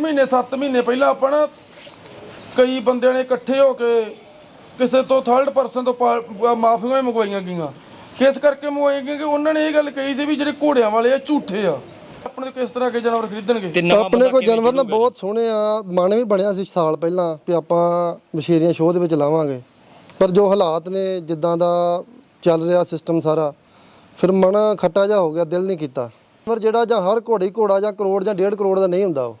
ਮਹੀਨੇ 7 ਮਹੀਨੇ ਪਹਿਲਾਂ ਆਪਾਂ ਨਾ ਕਈ ਬੰਦਿਆਂ ਨੇ ਇਕੱਠੇ ਹੋ ਕੇ ਕਿਸੇ ਤੋਂ ਥਰਡ ਪਰਸਨ ਤੋਂ ਮਾਫੀਆਂ ਹੀ ਮੰਗਵਾਈਆਂ ਗਈਆਂ। ਕਿਸ ਕਰਕੇ ਮੰਗਵਾਈਆਂ ਗਈਆਂ ਕਿ ਉਹਨਾਂ ਨੇ ਇਹ ਗੱਲ ਕਹੀ ਸੀ ਵੀ ਜਿਹੜੇ ਘੋੜਿਆਂ ਵਾਲੇ ਆ ਝੂਠੇ ਆ ਆਪਣੇ ਕਿਸ ਤਰ੍ਹਾਂ ਕੇ ਜਾਨਵਰ ਖਰੀਦਣਗੇ? ਆਪਣੇ ਕੋਲ ਜਾਨਵਰ ਨਾ? ਬਹੁਤ ਸੋਹਣੇ ਆ ਮਨ ਵੀ ਬਣਿਆ ਸੀ ਸਾਲ ਪਹਿਲਾਂ ਵੀ ਆਪਾਂ ਮਸ਼ੀਰੀਆਂ ਸ਼ੋਅ ਦੇ ਵਿੱਚ ਲਾਵਾਂਗੇ। ਪਰ ਜੋ ਹਾਲਾਤ ਨੇ ਜਿੱਦਾਂ ਦਾ ਚੱਲ ਰਿਹਾ ਸਿਸਟਮ ਸਾਰਾ ਫਿਰ ਮਨ ਖੱਟਾ ਜਾ ਹੋ ਗਿਆ ਦਿਲ ਨਹੀਂ ਕੀਤਾ। ਪਰ ਜਿਹੜਾ ਜਾਂ ਹਰ ਘੋੜੇ ਘੋੜਾ ਜਾਂ ਕਰੋੜ ਜਾਂ ਡੇਢ ਕਰੋੜ ਦਾ ਨਹੀਂ ਹੁੰਦਾ ਉਹ।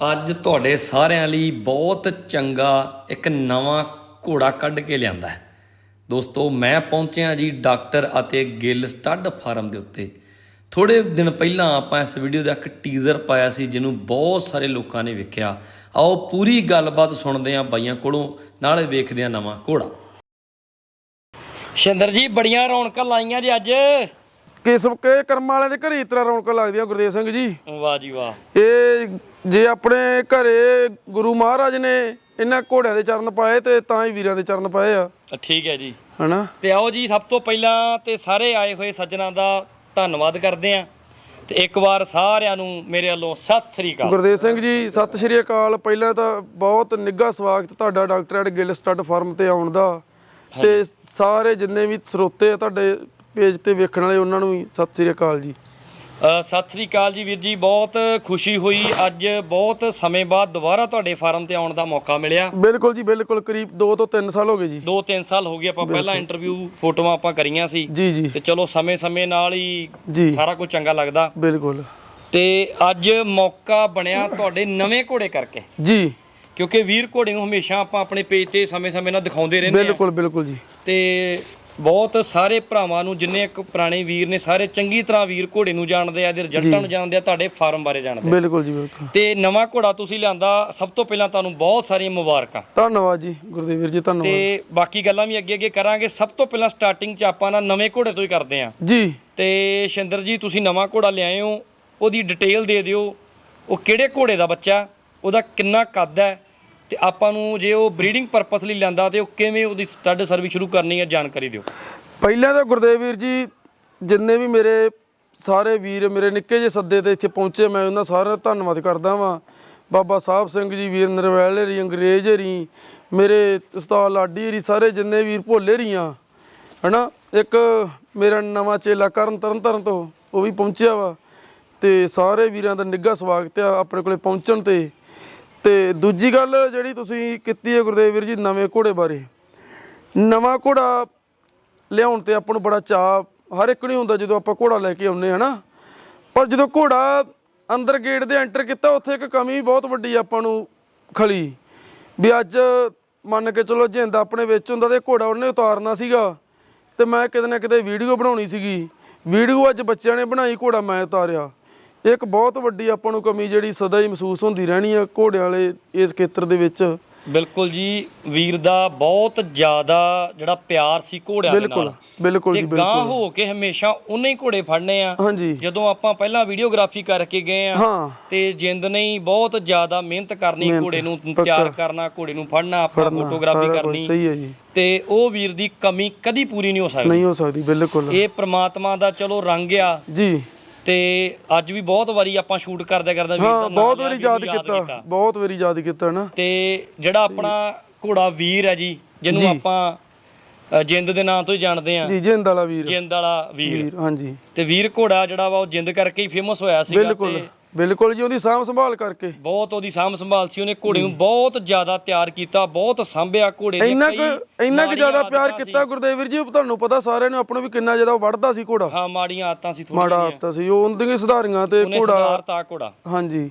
ਅੱਜ ਤੁਹਾਡੇ ਸਾਰਿਆਂ ਲਈ ਬਹੁਤ ਚੰਗਾ ਇੱਕ ਨਵਾਂ ਘੋੜਾ ਕੱਢ ਕੇ ਲਿਆਂਦਾ ਹੈ। ਦੋਸਤੋ, ਮੈਂ ਪਹੁੰਚਿਆ ਜੀ ਡਾਕਟਰ ਅਤੇ ਗਿੱਲ ਸਟੱਡ ਫਾਰਮ ਦੇ ਉੱਤੇ। ਥੋੜੇ ਦਿਨ ਪਹਿਲਾਂ ਆਪਾਂ ਇਸ ਵੀਡੀਓ ਦਾ ਇੱਕ ਟੀਜ਼ਰ ਪਾਇਆ ਸੀ, ਜਿਹਨੂੰ ਬਹੁਤ ਸਾਰੇ ਲੋਕਾਂ ਨੇ ਵੇਖਿਆ। ਆਓ, ਪੂਰੀ ਗੱਲਬਾਤ ਸੁਣਦੇ ਹਾਂ ਬਾਈਆਂ ਕੋਲੋਂ, ਨਾਲੇ ਵੇਖਦੇ ਹਾਂ ਨਵਾਂ ਘੋੜਾ। ਸ਼ਿੰਦਰ ਜੀ, ਬੜੀਆਂ ਰੌਣਕਾਂ ਲਾਈਆਂ ਜੀ ਅੱਜ। ਕਿਸ ਕੇ ਕਰਮ ਵਾਲਿਆਂ ਦੇ ਘਰੇ ਇਸ ਤਰ੍ਹਾਂ ਰੌਣਕਾਂ ਲੱਗਦੀਆਂ ਗੁਰਦੇਵ ਸਿੰਘ ਜੀ। ਵਾਹ ਜੀ ਵਾਹ। ਇਹ ਜੇ ਆਪਣੇ ਘਰੇ ਗੁਰੂ ਮਹਾਰਾਜ ਨੇ ਇਹਨਾਂ ਘੋੜਿਆਂ ਦੇ ਚਰਨ ਪਾਏ ਤੇ ਤਾਂ ਹੀ ਵੀਰਾਂ ਦੇ ਚਰਨ ਪਾਏ ਆ। ਠੀਕ ਹੈ ਜੀ। ਹਨਾ? ਤੇ ਆਓ ਜੀ ਸਭ ਤੋਂ ਪਹਿਲਾਂ ਤੇ ਸਾਰੇ ਆਏ ਹੋਏ ਸੱਜਣਾ ਦਾ ਧੰਨਵਾਦ ਕਰਦੇ ਆਂ ਤੇ ਇੱਕ ਵਾਰ ਸਾਰਿਆਂ ਨੂੰ ਮੇਰੇ ਵੱਲੋਂ ਸਤਿ ਸ੍ਰੀ ਅਕਾਲ। ਗੁਰਦੇਵ ਸਿੰਘ ਜੀ ਸਤਿ ਸ਼੍ਰੀ ਅਕਾਲ। ਪਹਿਲਾਂ ਤਾਂ ਬਹੁਤ ਨਿੱਘਾ ਸਵਾਗਤ ਤੁਹਾਡਾ doctor and Gill stud farm ਤੇ ਆਉਣ ਦਾ। ਤੇ ਸਾਰੇ ਜਿੰਨੇ ਵੀ ਸਰੋਤੇ ਆ ਤੁਹਾਡੇ ਪੇਜ ਤੇ ਵੇਖਣ ਵਾਲੇ ਉਹਨਾਂ ਨੂੰ ਵੀ ਸਤਿ ਸ਼੍ਰੀ ਅਕਾਲ ਜੀ। ਸਤਿ ਸ੍ਰੀ ਅਕਾਲ ਜੀ ਵੀਰ ਜੀ ਬਹੁਤ ਖੁਸ਼ੀ ਹੋਈ। ਅੱਜ ਬਹੁਤ ਸਮੇਂ ਬਾਅਦ ਦੁਬਾਰਾ ਤੁਹਾਡੇ ਫਾਰਮ ਤੇ ਆਉਣ ਦਾ ਮੌਕਾ ਮਿਲਿਆ। ਬਿਲਕੁਲ ਜੀ ਬਿਲਕੁਲ ਕਰੀਬ 2 ਤੋਂ 3 ਸਾਲ ਹੋ ਗਏ ਜੀ। 2-3 ਸਾਲ ਹੋ ਗਏ ਆਪਾਂ ਪਹਿਲਾਂ ਇੰਟਰਵਿਊ ਫੋਟੋਆਂ ਆਪਾਂ ਕਰੀਆਂ ਸੀ। ਜੀ ਜੀ। ਤੇ ਚਲੋ ਸਮੇਂ-ਸਮੇਂ ਨਾਲ ਹੀ ਸਾਰਾ ਕੁਝ ਚੰਗਾ ਲੱਗਦਾ। ਬਿਲਕੁਲ। ਤੇ ਅੱਜ ਮੌਕਾ ਬਣਿਆ ਤੁਹਾਡੇ ਨਵੇਂ ਘੋੜੇ ਕਰਕੇ। ਜੀ। ਕਿਉਂਕਿ ਵੀਰ ਘੋੜੇ ਨੂੰ ਹਮੇਸ਼ਾ ਆਪਾਂ ਆਪਣੇ ਪੇਜ ਤੇ ਸਮੇਂ-ਸਮੇਂ ਨਾਲ ਦਿਖਾਉਂਦੇ ਰਹਿੰਦੇ ਆ। ਬਿਲਕੁਲ ਬਿਲਕੁਲ ਜੀ। ਤੇ ਬਹੁਤ ਸਾਰੇ ਭਰਾਵਾਂ ਨੂੰ ਜਿੰਨੇ ਇੱਕ ਪੁਰਾਣੇ ਵੀਰ ਨੇ ਸਾਰੇ ਚੰਗੀ ਤਰ੍ਹਾਂ ਵੀਰ ਘੋੜੇ ਨੂੰ ਜਾਣਦੇ ਆ ਇਹਦੇ ਰਿਜ਼ਲਟਾਂ ਨੂੰ ਜਾਣਦੇ ਆ ਤੁਹਾਡੇ ਫਾਰਮ ਬਾਰੇ ਜਾਣਦੇ ਆ। ਬਿਲਕੁਲ ਜੀ ਬਿਲਕੁਲ। ਤੇ ਨਵਾਂ ਘੋੜਾ ਤੁਸੀਂ ਲਿਆਂਦਾ ਸਭ ਤੋਂ ਪਹਿਲਾਂ ਤੁਹਾਨੂੰ ਬਹੁਤ ਸਾਰੀਆਂ ਮੁਬਾਰਕਾਂ। ਧੰਨਵਾਦ ਜੀ ਗੁਰਦੇਵ ਵੀਰ ਜੀ ਧੰਨਵਾਦ। ਤੇ ਬਾਕੀ ਗੱਲਾਂ ਵੀ ਅੱਗੇ ਅੱਗੇ ਕਰਾਂਗੇ ਸਭ ਤੋਂ ਪਹਿਲਾਂ ਸਟਾਰਟਿੰਗ 'ਚ ਆਪਾਂ ਨਾ ਨਵੇਂ ਘੋੜੇ ਤੋਂ ਹੀ ਕਰਦੇ ਆ। ਜੀ। ਤੇ ਸ਼ਿੰਦਰ ਜੀ ਤੁਸੀਂ ਨਵਾਂ ਘੋੜਾ ਲਿਆਏ ਹੋ ਉਹਦੀ ਡਿਟੇਲ ਦੇ ਦਿਓ ਉਹ ਕਿਹੜੇ ਘੋੜੇ ਦਾ ਬੱਚਾ ਉਹਦਾ ਕਿੰਨਾ ਕੱਦ ਹੈ ਤੇ ਆਪਾਂ ਨੂੰ ਜੇ ਉਹ ਬਰੀਡਿੰਗ ਪਰਪਸ ਲਈ ਲਿਆਂਦਾ ਤੇ ਉਹ ਕਿਵੇਂ ਉਹਦੀ ਸਟੱਡ ਸਰਵਿਸ ਸ਼ੁਰੂ ਕਰਨੀ ਹੈ, ਜਾਣਕਾਰੀ ਦਿਓ। ਪਹਿਲਾਂ ਤਾਂ ਗੁਰਦੇਵ ਵੀਰ ਜੀ, ਜਿੰਨੇ ਵੀ ਮੇਰੇ ਸਾਰੇ ਵੀਰ, ਮੇਰੇ ਨਿੱਕੇ ਜਿਹੇ ਸੱਦੇ ਤੇ ਇੱਥੇ ਪਹੁੰਚੇ, ਮੈਂ ਉਹਨਾਂ ਸਾਰਿਆਂ ਦਾ ਧੰਨਵਾਦ ਕਰਦਾ ਵਾਂ। ਬਾਬਾ ਸਾਹਿਬ ਸਿੰਘ ਜੀ, ਵੀਰ ਨਰਵੈਲ ਰੀ ਅੰਗਰੇਜ਼ ਰੀ ਮੇਰੇ ਉਸਤਾਦ ਲਾਡੀ ਰੀ ਸਾਰੇ ਜਿੰਨੇ ਵੀਰ ਭੋਲੇ ਰੀਆਂ ਹਨਾ? ਇੱਕ ਮੇਰਾ ਨਵਾਂ ਚੇਲਾ ਕਰਨ ਤਰਨ ਤਰਨ ਤੋਂ ਉਹ ਵੀ ਪਹੁੰਚਿਆ ਵਾ, ਤੇ ਸਾਰੇ ਵੀਰਾਂ ਦਾ ਨਿੱਘਾ ਸਵਾਗਤ ਆ ਆਪਣੇ ਕੋਲੇ ਪਹੁੰਚਣ ਤੇ। ਤੇ ਦੂਜੀ ਗੱਲ ਜਿਹੜੀ ਤੁਸੀਂ ਕੀਤੀ ਹੈ ਗੁਰਦੇਵ ਵੀਰ ਜੀ ਨਵੇਂ ਘੋੜੇ ਬਾਰੇ। ਨਵਾਂ ਘੋੜਾ ਲਿਆਉਣ ਤੇ ਆਪਾਂ ਨੂੰ ਬੜਾ ਚਾਅ, ਹਰ ਇੱਕ ਨਹੀਂ ਹੁੰਦਾ ਜਦੋਂ ਆਪਾਂ ਘੋੜਾ ਲੈ ਕੇ ਆਉਂਦੇ ਹਨਾ ਪਰ ਜਦੋਂ ਘੋੜਾ ਅੰਦਰ ਗੇਟ ਦੇ ਐਂਟਰ ਕੀਤਾ, ਉੱਥੇ ਇੱਕ ਕਮੀ ਬਹੁਤ ਵੱਡੀ ਆਪਾਂ ਨੂੰ ਖਲੀ। ਵੀ ਅੱਜ ਮੰਨ ਕੇ ਚਲੋ ਜਿੰਦਾ ਆਪਣੇ ਵਿੱਚ ਹੁੰਦਾ ਤੇ ਘੋੜਾ ਉਹਨੇ ਉਤਾਰਨਾ ਸੀਗਾ। ਤੇ ਮੈਂ ਕਿਤੇ ਨਾ ਕਿਤੇ ਵੀਡੀਓ ਬਣਾਉਣੀ ਸੀਗੀ। ਵੀਡੀਓ ਅੱਜ ਬੱਚਿਆਂ ਨੇ ਬਣਾਈ ਘੋੜਾ ਮੈਂ ਉਤਾਰਿਆ। ਇੱਕ ਬਹੁਤ ਵੱਡੀ ਆਪਾਂ ਨੂੰ ਕਮੀ ਜਿਹੜੀ ਸਦਾ ਹੀ ਮਹਿਸੂਸ ਹੁੰਦੀ ਰਹਿਣੀ ਆ ਘੋੜਿਆਂ ਵਾਲੇ ਇਸ ਖੇਤਰ ਦੇ ਵਿੱਚ। ਬਿਲਕੁਲ ਜੀ ਵੀਰ ਦਾ ਬਹੁਤ ਜ਼ਿਆਦਾ ਜਿਹੜਾ ਪਿਆਰ ਸੀ ਘੋੜਿਆਂ ਦੇ ਬਿਲਕੁਲ ਨਾਲ। ਬਿਲਕੁਲ ਤੇ ਜੀ ਗਾਂ ਬਿਲਕੁਲ ਹੋ ਕੇ ਹਮੇਸ਼ਾ ਉਹਨੇ ਹੀ ਘੋੜੇ ਫੜਨੇ ਆ। ਜਦੋਂ ਆਪਾਂ ਪਹਿਲਾਂ ਵੀਡੀਓਗ੍ਰਾਫੀ ਕਰਕੇ ਗਏ ਆ ਹਾਂ। ਤੇ ਜਿੰਦ ਨੇ ਹੀ ਬਹੁਤ ਜ਼ਿਆਦਾ ਮਿਹਨਤ ਕਰਨੀ ਘੋੜੇ ਨੂੰ ਤਿਆਰ ਕਰਨਾ ਘੋੜੇ ਨੂੰ ਫੜਨਾ ਆਪਾਂ ਫੋਟੋਗ੍ਰਾਫੀ ਕਰਨੀ। ਸਹੀ ਹੈ ਜੀ। ਤੇ ਉਹ ਵੀਰ ਦੀ ਕਮੀ ਕਦੀ ਪੂਰੀ ਨਹੀਂ ਹੋ ਸਕਦੀ। ਨਹੀਂ ਹੋ ਸਕਦੀ ਬਿਲਕੁਲ। ਇਹ ਪ੍ਰਮਾਤਮਾ ਦਾ ਚਲੋ ਰੰਗ ਆ। ਜੀ। ਤੇ ਅੱਜ ਵੀ ਬਹੁਤ ਵਾਰੀ ਆਪਾਂ ਸ਼ੂਟ ਕਰਦੇ ਕਰਦੇ ਵੀਰ ਦਾ ਹਾਂ ਨਾਮ ਬਹੁਤ ਵਾਰੀ ਯਾਦ ਕੀਤਾ। ਬਹੁਤ ਵਾਰੀ ਯਾਦ ਕੀਤਾ ਨਾ। ਤੇ ਜਿਹੜਾ ਆਪਣਾ ਘੋੜਾ ਵੀਰ ਹੈ ਜੀ ਜਿਹਨੂੰ ਆਪਾਂ ਜਿੰਦ ਦੇ ਨਾਂ ਤੋਂ ਹੀ ਜਾਣਦੇ ਆ ਜੀ ਜਿੰਦ ਵਾਲਾ ਵੀਰ। ਜਿੰਦ ਵਾਲਾ ਵੀਰ। ਹਾਂਜੀ। ਤੇ ਵੀਰ ਘੋੜਾ ਜਿਹੜਾ ਵਾ ਉਹ ਜਿੰਦ ਕਰਕੇ ਹੀ ਫੇਮਸ ਹੋਇਆ ਸੀਗਾ ਤੇ ਬਿਲਕੁਲ ਜੀ ਉਹਦੀ ਸਾਂਭ ਸੰਭਾਲ ਕਰਕੇ। ਬਹੁਤ ਉਹਦੀ ਸਾਂਭ ਸੰਭਾਲ ਸੀ ਉਹਨੇ ਘੋੜੇ ਨੂੰ ਬਹੁਤ ਜ਼ਿਆਦਾ ਤਿਆਰ ਕੀਤਾ ਬਹੁਤ ਸਾਂਭਿਆ ਘੋੜੇ ਦੀਆਂ ਇੰਨਾ ਕੁ ਇੰਨਾ ਕੁ ਜ਼ਿਆਦਾ ਪਿਆਰ ਕੀਤਾ ਗੁਰਦੇਵ ਵੀਰ ਜੀ ਤੁਹਾਨੂੰ ਪਤਾ ਸਾਰਿਆਂ ਨੂੰ ਆਪਾਂ ਨੂੰ ਵੀ ਕਿੰਨਾ ਜ਼ਿਆਦਾ ਵੜਦਾ ਸੀ ਘੋੜਾ। ਹਾਂ ਮਾੜੀਆਂ ਆਦਤਾਂ ਸੀ ਥੋੜ੍ਹੀਆਂ ਮਾੜਾ ਆਦਤ ਸੀ ਉਹ ਉਹਦੀਆਂ ਸੁਧਾਰੀਆਂ ਤੇ ਉਹਨੇ ਘੋੜਾ ਸੁਧਾਰਤਾ ਘੋੜਾ। ਹਾਂਜੀ।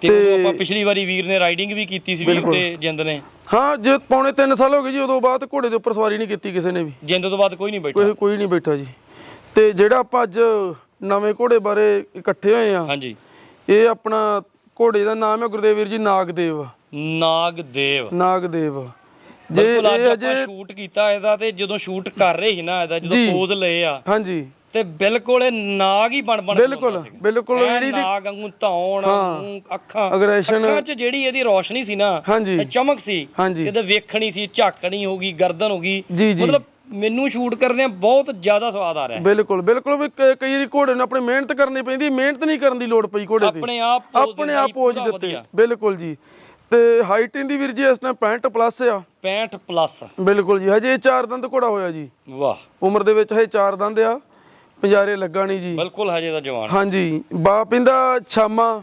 ਤੇ ਆਪਾਂ ਪਿਛਲੀ ਵਾਰੀ ਵੀਰ ਨੇ ਰਾਈਡਿੰਗ ਵੀ ਕੀਤੀ ਸੀ ਵੀਰ ਤੇ ਜਿੰਦ ਨੇ। ਹਾਂ ਜੇ ਪੌਣੇ 3 ਸਾਲ ਹੋ ਗਏ ਜੀ ਉਦੋਂ ਬਾਅਦ ਘੋੜੇ ਦੇ ਉੱਪਰ ਸਵਾਰੀ ਨਹੀਂ ਕੀਤੀ ਕਿਸੇ ਨੇ ਵੀ। ਜਿੰਦ ਤੋਂ ਬਾਅਦ ਕੋਈ ਨਹੀਂ ਬੈਠਾ। ਕੋਈ ਕੋਈ ਨਹੀਂ ਬੈਠਾ ਜੀ। ਤੇ ਜਿਹੜਾ ਆਪਾਂ ਅੱਜ ਨਵੇਂ ਘੋੜੇ ਬਾਰੇ ਇਕੱਠੇ ਹੋਏ ਆ ਹਾਂਜੀ। ਇਹ ਆਪਣਾ ਘੋੜੇ ਦਾ ਨਾਮ ਹੈ ਗੁਰਦੇਵ ਵੀਰ ਜੀ ਨਾਗਦੇਵ। ਨਾਗਦੇਵ। ਨਾਗਦੇਵ। ਜੇ ਇਹ ਆਪਾਂ ਅਜੇ ਸ਼ੂਟ ਕੀਤਾ ਇਹਦਾ ਤੇ ਜਦੋਂ ਸ਼ੂਟ ਕਰ ਰਹੇ ਸੀ ਨਾ ਇਹਦਾ ਜਦੋਂ ਪੋਜ਼ ਲਏ ਆ ਹਾਂਜੀ। ਤੇ ਬਿਲਕੁਲ ਇਹ ਨਾਗ ਹੀ ਬਣ ਬਣ ਬਿਲਕੁਲ। ਬਿਲਕੁਲ ਜਿਹੜੀ ਦੀ ਨਾਗ ਵਾਂਗੂ ਧੌਣ ਅੱਖਾਂ ਅੱਖਾਂ 'ਚ ਜਿਹੜੀ ਇਹਦੀ ਰੋਸ਼ਨੀ ਸੀ ਨਾ ਚਮਕ ਸੀ। ਇਹਦੇ ਵੇਖਣੀ ਸੀ ਝਾਕਣੀ ਹੋ ਗਈ ਗਰਦਨ ਹੋ ਗਈ। ਜੀ ਜੀ। ਮਤਲਬ ਮੈਨੂੰ ਸ਼ੂਟ ਕਰਦੇ ਆ ਬਹੁਤ ਜ਼ਿਆਦਾ ਸਵਾਦ ਆ ਰਿਹਾ ਹੈ। ਬਿਲਕੁਲ ਬਿਲਕੁਲ ਵੀ ਕ- ਕਈ ਵਾਰੀ ਘੋੜੇ ਨੂੰ ਆਪਣੀ ਮਿਹਨਤ ਕਰਨੀ ਪੈਂਦੀ ਮਿਹਨਤ ਨਹੀਂ ਕਰਨ ਦੀ ਲੋੜ ਪਈ ਘੋੜੇ ਤੇ ਆਪਣੇ ਆਪ pose ਆਪਣੇ ਆਪ ਜੀ, ਪੋਜ ਪੂਰਾ ਦਿੱਤੇ। ਵਧੀਆ। ਬਿਲਕੁਲ ਜੀ। ਤੇ ਹਾਈਟ ਇਹਦੀ ਵੀਰ ਜੀ ਇਸ ਟਾਈਮ 65 ਪਲੱਸ ਆ। 65 ਪਲੱਸ ਬਿਲਕੁਲ ਜੀ ਹਜੇ ਚਾਰ ਦੰਦ ਘੋੜਾ ਹੋਇਆ ਜੀ। ਵਾਹ। ਉਮਰ ਦੇ ਵਿੱਚ ਹਜੇ ਚਾਰ ਦੰਦ ਆ। ਪੰਜਾਰੇ ਲੱਗਾ ਨਹੀਂ ਜੀ। ਬਿਲਕੁਲ ਹਜੇ ਦਾ ਜਵਾਨ। ਹਾਂਜੀ। ਬਾਪ ਇਹਦਾ ਛਾਮਾ।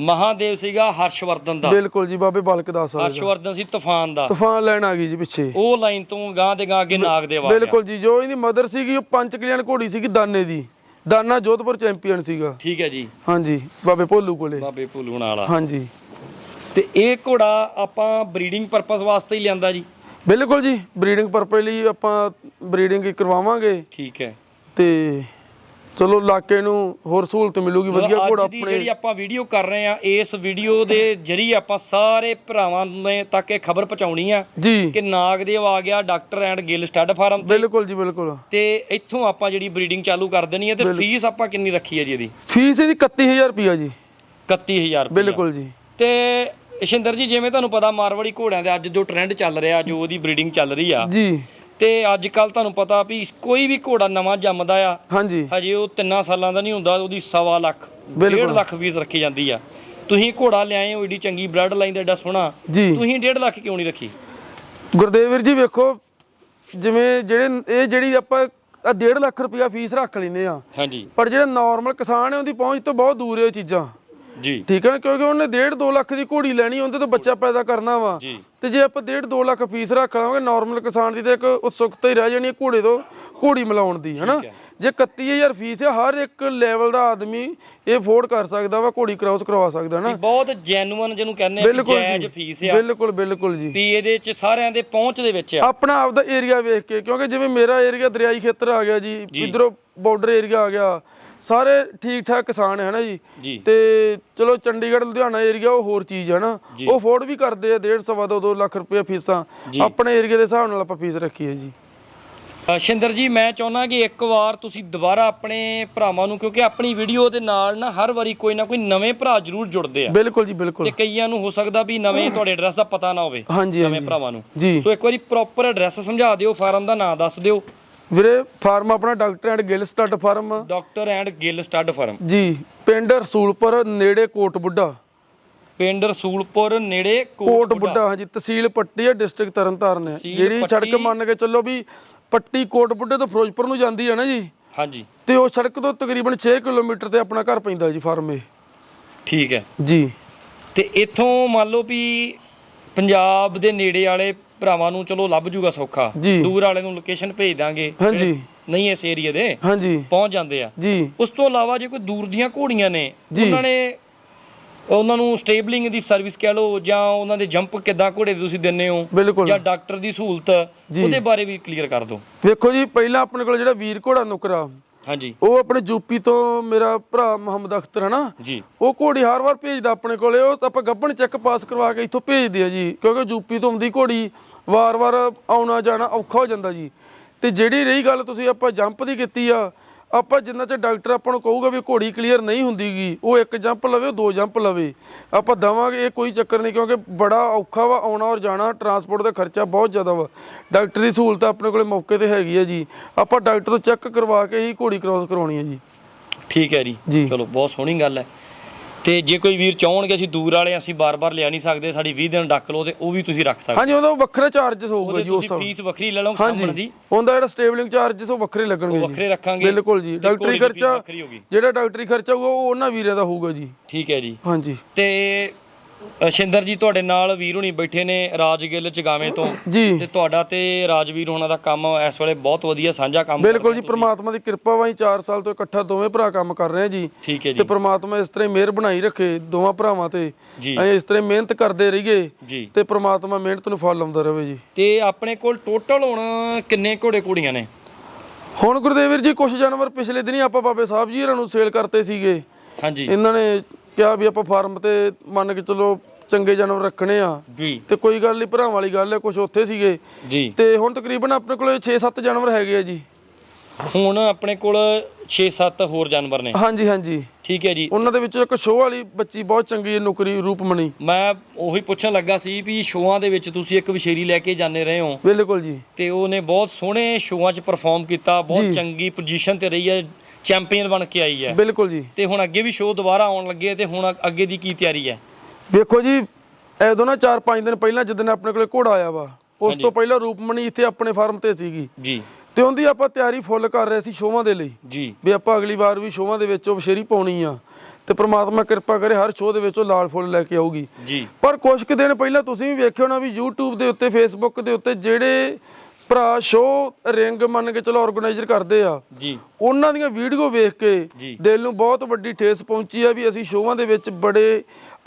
ਮਹਾਦੇਵ ਸੀਗਾ ਹਰਸ਼ਵਰਧਨ ਦਾ। ਬਿਲਕੁਲ ਜੀ ਬਾਬੇ ਬਾਲਕ ਦਾਸ ਵਾਲੇ ਹਰਸ਼ਵਰਧਨ ਸੀ ਤੂਫਾਨ ਦਾ। ਤੂਫਾਨ ਲੈਣ ਆ ਗਈ ਜੀ ਪਿੱਛੇ। ਉਹ ਲਾਈਨ ਤੋਂ ਗਾਂ ਦੇ ਗਾਂ ਅੱਗੇ ਨਾਗ ਦੇ ਵਾਰ ਬਿਲਕੁਲ ਜੀ ਜੋ ਇਹਦੀ ਮਦਰ ਸੀਗੀ ਉਹ ਪੰਜ ਕਲਿਆਣ ਘੋੜੀ ਸੀਗੀ ਦਾਨੇ ਦੀ। ਦਾਨਾ ਜੋਧਪੁਰ ਚੈਂਪੀਅਨ ਸੀਗਾ। ਠੀਕ ਹੈ ਜੀ। ਹਾਂਜੀ ਬਾਬੇ ਭੋਲੂ ਕੋਲੇ। ਬਾਬੇ ਭੁੱਲੂਣ ਵਾਲਾ। ਹਾਂਜੀ। ਤੇ ਇਹ ਘੋੜਾ ਆਪਾਂ ਬਰੀਡਿੰਗ ਪਰਪਸ ਵਾਸਤੇ ਹੀ ਲਿਆਂਦਾ ਜੀ। ਬਿਲਕੁਲ ਜੀ ਬਰੀਡਿੰਗ ਪਰਪਸ ਲਈ ਆਪਾਂ ਬਰੀਡਿੰਗ ਕਰਵਾਵਾਂਗੇ। ਠੀਕ ਹੈ। ਤੇ ਚਲੋ ਇਲਾਕੇ ਨੂੰ ਹੋਰ ਸਹੂਲਤ ਮਿਲੂਗੀ ਵਧੀਆ ਘੋੜਾ ਅੱਜ ਦੀ ਜਿਹੜੀ ਆਪਾਂ ਵੀਡੀਓ ਕਰ ਰਹੇ ਆ ਇਸ ਵੀਡੀਓ ਦੇ ਜਰੀਏ ਆਪਾਂ ਸਾਰੇ ਭਰਾਵਾਂ ਨੇ ਤੱਕ ਇਹ ਖਬਰ ਪਹੁੰਚਾਉਣੀ ਆ ਜੀ। ਕਿ ਨਾਗਦੇਵ ਆ ਗਿਆ doctor and Gill stud farm ਤੇ। ਬਿਲਕੁਲ ਜੀ ਬਿਲਕੁਲ। ਤੇ ਇੱਥੋਂ ਆਪਾਂ ਜਿਹੜੀ ਬਰੀਡਿੰਗ ਚਾਲੂ ਕਰ ਦੇਣੀ ਹੈ ਤੇ ਫੀਸ ਆਪਾਂ ਕਿੰਨੀ ਰੱਖੀ ਹੈ ਜੀ ਇਹਦੀ? ਫੀਸ ਇਹਦੀ 31000 ਰੁਪਿਆ ਜੀ। 31000 ਰੁਪਏ ਬਿਲਕੁਲ ਜੀ। ਤੇ ਇਸ਼ਿੰਦਰ ਜੀ ਜਿਵੇਂ ਤੁਹਾਨੂੰ ਪਤਾ ਮਾਰਵਾੜੀ ਘੋੜਿਆਂ ਦੇ ਅੱਜ ਜੋ ਟ੍ਰੈਂਡ ਚੱਲ ਰਿਹਾ ਜੋ ਉਹਦੀ ਬਰੀਡਿੰਗ ਚੱਲ ਰਹੀ ਆ ਜੀ। ਤੇ ਅੱਜ ਕੱਲ ਤੁਹਾਨੂੰ ਪਤਾ ਵੀ ਕੋਈ ਵੀ ਘੋੜਾ ਨਵਾਂ ਜੰਮਦਾ ਆ ਹਾਂਜੀ। ਹਜੇ ਉਹ ਤਿੰਨਾਂ ਸਾਲਾਂ ਦਾ ਨਹੀਂ ਹੁੰਦਾ ਉਹਦੀ ਸਵਾ ਲੱਖ। 1.5 ਲੱਖ ਫੀਸ ਰੱਖੀ ਜਾਂਦੀ ਆ। ਤੁਸੀਂ ਘੋੜਾ ਲਿਆਏ ਹੋ ਏਡੀ ਚੰਗੀ ਬਲੱਡ ਲਾਈਨ ਦਾ ਏਡਾ ਸੋਹਣਾ ਤੁਸੀਂ 1.5 ਲੱਖ ਕਿਉਂ ਨਹੀਂ ਰੱਖੀ? ਗੁਰਦੇਵ ਵੀਰ ਜੀ ਵੇਖੋ ਜਿਵੇਂ ਜਿਹੜੇ ਇਹ ਜਿਹੜੀ ਆਪਾਂ 1.5 ਲੱਖ ਰੁਪਇਆ ਫੀਸ ਰੱਖ ਲੈਂਦੇ ਆ। ਹਾਂਜੀ। ਪਰ ਜਿਹੜੇ ਨਾਰਮਲ ਕਿਸਾਨ ਹੈ ਉਹਦੀ ਪਹੁੰਚ ਤੋਂ ਬਹੁਤ ਦੂਰ ਹੈ ਇਹ ਚੀਜ਼ਾਂ। ਜੀ। ਠੀਕ ਹੈ ਕਿਉਂਕਿ ਉਹਨੇ 1.5 2 ਲੱਖ ਦੀ ਘੋੜੀ ਲੈਣੀ ਉਹਦੇ ਤੋਂ ਬੱਚਾ ਪੈਦਾ ਕਰਨਾ ਵਾ। ਤੇ ਜੇ ਆਪਾਂ 1.5 2 ਲੱਖ ਫੀਸ ਰੱਖ ਲਾਂਗੇ ਨਾਰਮਲ ਕਿਸਾਨ ਦੀ ਤਾਂ ਇੱਕ ਉਤਸੁਕਤਾ ਹੀ ਰਹਿ ਜਾਣੀ ਘੋੜੇ ਤੋਂ ਘੋੜੀ ਮਿਲਾਉਣ ਦੀ ਹਨਾ। ਜੇ 31000 ਫੀਸ ਹੈ ਹਰ ਇੱਕ ਲੈਵਲ ਦਾ ਆਦਮੀ ਇਹ ਅਫੋਰਡ ਕਰ ਸਕਦਾ ਵਾ ਘੋੜੀ ਕ੍ਰਾਸ ਕਰਵਾ ਸਕਦਾ ਨਾ ਬਹੁਤ ਜੈਨੂਅਨ ਜਿਹਨੂੰ ਕਹਿੰਦੇ ਆ ਜਾਇਜ਼ ਫੀਸ ਆ। ਬਿਲਕੁਲ ਬਿਲਕੁਲ ਜੀ। ਵੀ ਇਹਦੇ ਚ ਸਾਰਿਆਂ ਦੇ ਪਹੁੰਚ ਦੇ ਵਿੱਚ ਆ। ਆਪਣਾ ਆਪਦਾ ਏਰੀਆ ਵੇਖ ਕੇ ਕਿਉਂਕਿ ਜਿਵੇਂ ਮੇਰਾ ਏਰੀਆ ਦਰਿਆਈ ਖੇਤਰ ਆ ਗਿਆ ਜੀ ਇਧਰੋਂ ਬਾਰਡਰ ਏਰੀਆ ਆ ਗਿਆ ਸਾਰੇ ਠੀਕ ਠਾਕ ਕਿਸਾਨ ਹੈ ਨਾ ਜੀ? ਤੇ ਚਲੋ ਚੰਡੀਗੜ੍ਹ ਲੁਧਿਆਣਾ ਏਰੀਆ ਉਹ ਹੋਰ ਚੀਜ਼ ਹੈ ਨਾ? ਉਹ ਅਫੋਰਡ ਵੀ ਕਰਦੇ ਆ 1.5 ਸਵਾ ਦੋ 2 ਲੱਖ ਰੁਪਏ ਫੀਸਾਂ। ਆਪਣੇ ਏਰੀਆ ਦੇ ਹਿਸਾਬ ਨਾਲ ਆਪਾਂ ਫੀਸ ਰੱਖੀ ਹੈ ਜੀ। ਸ਼ਿੰਦਰ ਜੀ ਮੈਂ ਚਾਹੁੰਦਾ ਕਿ ਇੱਕ ਵਾਰ ਤੁਸੀਂ ਦੁਬਾਰਾ ਆਪਣੇ ਭਰਾਵਾਂ ਨੂੰ ਕਿਉਂਕਿ ਆਪਣੀ ਵੀਡੀਓ ਦੇ ਨਾਲ ਨਾ ਹਰ ਵਾਰੀ ਕੋਈ ਨਾ ਕੋਈ ਨਵੇਂ ਭਰਾ ਜ਼ਰੂਰ ਜੁੜਦੇ ਆ। ਬਿਲਕੁਲ ਜੀ ਬਿਲਕੁਲ। ਤੇ ਕਈਆਂ ਨੂੰ ਹੋ ਸਕਦਾ ਵੀ ਨਵੇਂ ਤੁਹਾਡੇ ਐਡਰੈਸ ਦਾ ਪਤਾ ਨਾ ਹੋਵੇ ਨਵੇਂ ਭਰਾਵਾਂ ਨੂੰ। ਸੋ ਇੱਕ ਵਾਰੀ ਪ੍ਰੋਪਰ ਐਡਰੈਸ ਸਮਝਾ ਦਿਓ ਫਾਰਮ ਦਾ ਨਾਮ ਦੱਸ ਦਿਓ। ਵੀਰੇ ਫਾਰਮ ਆਪਣਾ doctor and Gill stud farm. Doctor and Gill stud farm. ਜੀ ਪਿੰਡ ਰਸੂਲਪੁਰ ਨੇੜੇ ਕੋਟ ਬੁੱਢਾ। ਪਿੰਡ ਰਸੂਲਪੁਰ ਨੇੜੇ ਕੋਟ ਬੁੱਢਾ। ਹਾਂਜੀ ਤਹਿਸੀਲ ਪੱਟੀ ਡਿਸਟ੍ਰਿਕਟ ਤਰਨਤਾਰਨ ਹੈ। ਜਿਹੜੀ ਸੜਕ। ਮੰਨ ਕੇ ਚੱਲੋ ਵੀ ਪੱਟੀ ਕੋਟ ਬੁੱਢੇ ਤੋਂ ਫਿਰੋਜ਼ਪੁਰ ਨੂੰ ਜਾਂਦੀ ਹੈ ਨਾ ਜੀ। ਹਾਂਜੀ। ਤੇ ਉਹ ਸੜਕ ਤੋਂ ਤਕਰੀਬਨ 6 ਕਿਲੋਮੀਟਰ ਤੇ ਆਪਣਾ ਘਰ ਪੈਂਦਾ ਜੀ ਫਾਰਮ ਇਹ। ਠੀਕ ਹੈ। ਜੀ। ਤੇ ਇੱਥੋਂ ਮੰਨ ਲਓ ਵੀ ਪੰਜਾਬ ਦੇ ਨੇੜੇ ਵਾਲੇ ਭਰਾਵਾਂ ਨੂੰ ਚਲੋ ਲੱਭ ਜੂਗਾ ਸੌਖਾ। ਜੀ। ਦੂਰ ਵਾਲੇ ਨੂੰ ਲੋਕੇਸ਼ਨ ਭੇਜ ਦਾਂਗੇ। ਹਾਂਜੀ। ਜਿਹੜੇ ਨਹੀਂ ਇਸ ਏਰੀਆ ਦੇ ਹਾਂਜੀ। ਪਹੁੰਚ ਜਾਂਦੇ ਆ। ਜੀ। ਉਸ ਤੋਂ ਇਲਾਵਾ ਜੇ ਕੋਈ ਦੂਰ ਦੀਆਂ ਘੋੜੀਆਂ ਨੇ ਜੀ। ਉਹਨਾਂ ਨੇ ਉਹਨਾਂ ਨੂੰ ਸਟੇਬਲਿੰਗ ਦੀ ਸਰਵਿਸ ਕਹਿ ਲਓ ਜਾਂ ਉਹਨਾਂ ਦੇ ਜੰਪ ਕਿੱਦਾਂ ਘੋੜੇ ਦੇ ਤੁਸੀਂ ਦਿੰਨੇ ਹੋ ਬਿਲਕੁਲ। ਜਾਂ ਡਾਕਟਰ ਦੀ ਸਹੂਲਤ ਉਹਦੇ ਬਾਰੇ ਵੀ ਕਲੀਅਰ ਕਰ ਦਿਓ। ਵੇਖੋ ਜੀ ਪਹਿਲਾਂ ਆਪਣੇ ਕੋਲ ਜਿਹੜਾ ਵੀਰ ਘੋੜਾ ਨੁਕਰਾ ਹਾਂਜੀ। ਉਹ ਆਪਣੇ ਯੂਪੀ ਤੋਂ ਮੇਰਾ ਭਰਾ ਮੁਹੰਮਦ ਅਖਤਰ ਹੈ ਨਾ? ਜੀ। ਉਹ ਘੋੜੀ ਹਰ ਵਾਰ ਭੇਜਦਾ ਆਪਣੇ ਕੋਲੇ ਉਹ ਆਪਾਂ ਗੱਬਣ ਚੈੱਕ ਪਾਸ ਕਰਵਾ ਕੇ ਇੱਥੋਂ ਭੇਜਦੇ ਆ ਜੀ ਕਿਉਂਕਿ ਯੂਪੀ ਤੋਂ ਆਉਂਦੀ ਘੋੜੀ। ਵਾਰ-ਵਾਰ ਆਉਣਾ ਜਾਣਾ ਔਖਾ ਹੋ ਜਾਂਦਾ ਜੀ। ਤੇ ਜਿਹੜੀ ਰਹੀ ਗੱਲ ਤੁਸੀਂ ਆਪਾਂ ਜੰਪ ਦੀ ਕੀਤੀ ਆ ਆਪਾਂ ਜਿੰਨਾ ਚਿਰ ਡਾਕਟਰ ਆਪਾਂ ਨੂੰ ਕਹੂਗਾ ਵੀ ਘੋੜੀ ਕਲੀਅਰ ਨਹੀਂ ਹੁੰਦੀਗੀ ਉਹ ਇੱਕ ਜੰਪ ਲਵੇ ਉਹ ਦੋ ਜੰਪ ਲਵੇ। ਆਪਾਂ ਦਵਾਂਗੇ ਇਹ ਕੋਈ ਚੱਕਰ ਨਹੀਂ ਕਿਉਂਕਿ ਬੜਾ ਔਖਾ ਵਾ ਆਉਣਾ ਔਰ ਜਾਣਾ ਟਰਾਂਸਪੋਰਟ ਦਾ ਖਰਚਾ ਬਹੁਤ ਜ਼ਿਆਦਾ ਵਾ। ਡਾਕਟਰ ਦੀ ਸਹੂਲਤ ਆਪਣੇ ਕੋਲੇ ਮੌਕੇ ਤੇ ਹੈਗੀ ਆ ਜੀ। ਆਪਾਂ ਡਾਕਟਰ ਤੋਂ ਚੈੱਕ ਕਰਵਾ ਕੇ ਹੀ ਘੋੜੀ ਕ੍ਰਾਸ ਕਰਾਉਣੀ ਹੈ ਜੀ। ਠੀਕ ਹੈ ਜੀ। ਚਲੋ ਬਹੁਤ ਸੋਹਣੀ ਗੱਲ ਹੈ। ਤੇ ਜੇ ਕੋਈ ਵੀਰ ਚਾਹਣਗੇ ਅਸੀਂ ਦੂਰ ਵਾਲੇ ਅਸੀਂ ਬਾਰ-ਬਾਰ ਲਿਆ ਨਹੀਂ ਸਕਦੇ ਸਾਡੀ 20 ਦਿਨ ਡੱਕ ਲਓ ਤੇ ਉਹ ਵੀ ਤੁਸੀਂ ਰੱਖ ਸਕਦੇ ਹਾਂਜੀ ਉਹਦਾ ਵੱਖਰਾ ਚਾਰਜ ਹੋਊਗਾ ਜੀ ਉਸ ਤੁਸੀਂ ਫੀਸ ਵੱਖਰੀ ਲੈ ਲਓ ਸਾਂਭਣ ਦੀ। ਉਹਦਾ ਜਿਹੜਾ ਸਟੇਬਲਿੰਗ ਚਾਰजेस ਉਹ ਵੱਖਰੇ ਲੱਗਣਗੇ ਜੀ। ਵੱਖਰੇ ਰੱਖਾਂਗੇ ਬਿਲਕੁਲ ਜੀ। ਡਾਕਟਰੀ ਖਰਚਾ ਜਿਹੜਾ ਡਾਕਟਰੀ ਖਰਚਾ ਹੋਊਗਾ ਉਹ ਉਹਨਾਂ ਵੀਰਾਂ ਦਾ ਹੋਊਗਾ ਜੀ। ਠੀਕ ਹੈ ਜੀ। ਹਾਂਜੀ। ਤੇ ਸ਼ਿੰਦਰ ਜੀ ਤੁਹਾਡੇ ਨਾਲ ਵੀਰ ਹੁਣੀ ਬੈਠੇ ਨੇ ਰਾਜਗਿੱਲ ਚਗਾਵੇਂ ਤੋਂ। ਜੀ। ਤੇ ਤੁਹਾਡਾ ਤੇ ਰਾਜਵੀਰ ਹੋਣਾ ਦਾ ਕੰਮ ਇਸ ਵੇਲੇ ਬਹੁਤ ਵਧੀਆ ਸਾਂਝਾ ਕੰਮ ਬਿਲਕੁਲ ਜੀ ਪ੍ਰਮਾਤਮਾ ਦੀ ਕਿਰਪਾ ਵਾ ਜੀ 4 ਸਾਲ ਤੋਂ ਇਕੱਠਾ ਦੋਵੇਂ ਭਰਾ ਕੰਮ ਕਰ ਰਹੇ ਆ ਜੀ। ਠੀਕ ਹੈ ਤੇ ਪ੍ਰਮਾਤਮਾ ਇਸ ਤਰ੍ਹਾਂ ਮਿਹਰ ਬਣਾਈ ਰੱਖੇ ਦੋਵਾਂ ਭਰਾਵਾਂ ਤੇ। ਅਸੀਂ ਇਸ ਤਰ੍ਹਾਂ ਮਿਹਨਤ ਕਰਦੇ ਰਹੀਏ ਤੇ ਪ੍ਰਮਾਤਮਾ ਮਿਹਨਤ ਨੂੰ ਫਲ ਲਾਉਂਦਾ ਰਹੇ ਜੀ। ਤੇ ਆਪਣੇ ਕੋਲ ਟੋਟਲ ਹੁਣ ਕਿੰਨੇ ਘੋੜੇ ਘੋੜੀਆਂ ਨੇ? ਹੁਣ ਗੁਰਦੇਵ ਵੀਰ ਜੀ ਕੁਝ ਜਾਨਵਰ ਪਿਛਲੇ ਦਿਨੀ ਆਪਾਂ ਬਾਬੇ ਸਾਹਿਬ ਜੀ ਹੋਰਾਂ ਨੂੰ ਸੇਲ ਕਰਤੇ ਸੀਗੇ। ਹਾਂਜੀ। ਇਹਨਾਂ ਨੇ ਕਿਹਾ ਵੀ ਆਪਾਂ ਫਾਰਮ ਤੇ ਮੰਨ ਕੇ ਚਲੋ ਚੰਗੇ ਜਾਨਵਰ ਰੱਖਣੇ ਆ। ਜੀ। ਤੇ ਕੋਈ ਗੱਲ ਨਹੀਂ ਭਰਾਵਾਂ ਵਾਲੀ ਗੱਲ ਹੈ ਕੁਝ ਉੱਥੇ ਸੀਗੇ। ਜੀ। ਤੇ ਹੁਣ ਤਕਰੀਬਨ ਆਪਣੇ ਕੋਲੇ 6-7 ਜਾਨਵਰ ਹੈਗੇ ਆ ਜੀ। ਹੁਣ ਆਪਣੇ ਕੋਲ 6-7 ਹੋਰ ਜਾਨਵਰ ਨੇ। ਹਾਂਜੀ ਹਾਂਜੀ। ਠੀਕ ਹੈ ਜੀ। ਉਹਨਾਂ ਦੇ ਵਿੱਚੋਂ ਇੱਕ ਸ਼ੋਅ ਵਾਲੀ ਬੱਚੀ ਬਹੁਤ ਚੰਗੀ ਹੈ ਨੁਕਰੀ ਰੂਪਮਣੀ। ਮੈਂ ਉਹੀ ਪੁੱਛਣ ਲੱਗਾ ਸੀ ਵੀ ਸ਼ੋਆਂ ਦੇ ਵਿੱਚ ਤੁਸੀਂ ਇੱਕ ਵਿਸ਼ੇਰੀ ਲੈ ਕੇ ਜਾਂਦੇ ਰਹੇ ਹੋ। ਬਿਲਕੁਲ ਜੀ। ਤੇ ਉਹਨੇ ਬਹੁਤ ਸੋਹਣੇ ਸ਼ੋਆਂ 'ਚ ਪਰਫਾਰਮ ਕੀਤਾ ਬਹੁਤ ਚੰਗੀ ਪੋਜੀਸ਼ਨ ਤੇ ਰਹੀ ਹੈ। ਚੈਂਪੀਅਨ ਬਣ ਕੇ ਆਈ ਹੈ। ਬਿਲਕੁਲ ਜੀ। ਤੇ ਹੁਣ ਅੱਗੇ ਵੀ ਸ਼ੋਅ ਦੁਬਾਰਾ ਆਉਣ ਲੱਗੇ ਤੇ ਹੁਣ ਅੱਗੇ ਦੀ ਕੀ ਤਿਆਰੀ ਹੈ? ਵੇਖੋ ਜੀ ਐਦੋਂ ਨਾ 4-5 ਦਿਨ ਪਹਿਲਾਂ ਜਿੱਦਣ ਆਪਣੇ ਕੋਲੇ ਘੋੜਾ ਆਇਆ ਵਾ ਉਸ ਤੋਂ ਪਹਿਲਾਂ ਰੂਪਮਣੀ ਇੱਥੇ ਆਪਣੇ ਫਾਰਮ ਤੇ ਸੀਗੀ। ਜੀ। ਤੇ ਉਹਦੀ ਆਪਾਂ ਤਿਆਰੀ ਫੁੱਲ ਕਰ ਰਹੇ ਸੀ ਸ਼ੋਆਂ ਦੇ ਲਈ। ਜੀ। ਵੀ ਆਪਾਂ ਅਗਲੀ ਵਾਰ ਵੀ ਸ਼ੋਆਂ ਦੇ ਵਿੱਚ ਉਹ ਬਸ਼ੇਰੀ ਪਾਉਣੀ ਆ। ਤੇ ਪ੍ਰਮਾਤਮਾ ਕਿਰਪਾ ਕਰੇ ਹਰ ਸ਼ੋਅ ਦੇ ਵਿੱਚ ਉਹ ਲਾਲ ਫੁੱਲ ਲੈ ਕੇ ਆਊਗੀ। ਜੀ। ਪਰ ਕੁਝ ਕੁ ਦਿਨ ਪਹਿਲਾਂ ਤੁਸੀਂ ਵੀ ਵੇਖਿਓ ਨਾ ਵੀ YouTube ਦੇ ਉੱਤੇ Facebook ਦੇ ਉੱਤੇ ਜਿਹੜੇ ਭਰਾ ਸ਼ੋਅ ਰਿੰਗ ਮੰਨ ਕੇ ਚਲੋ ਆਰਗੇਨਾਈਜ਼ਰ ਕਰਦੇ ਆ। ਜੀ। ਉਹਨਾਂ ਦੀਆਂ ਵੀਡੀਓ ਵੇਖ ਕੇ। ਦਿਲ ਨੂੰ ਬਹੁਤ ਵੱਡੀ ਠੇਸ ਪਹੁੰਚੀ ਆ ਵੀ ਅਸੀਂ ਸ਼ੋਆਂ ਦੇ ਵਿੱਚ ਬੜੇ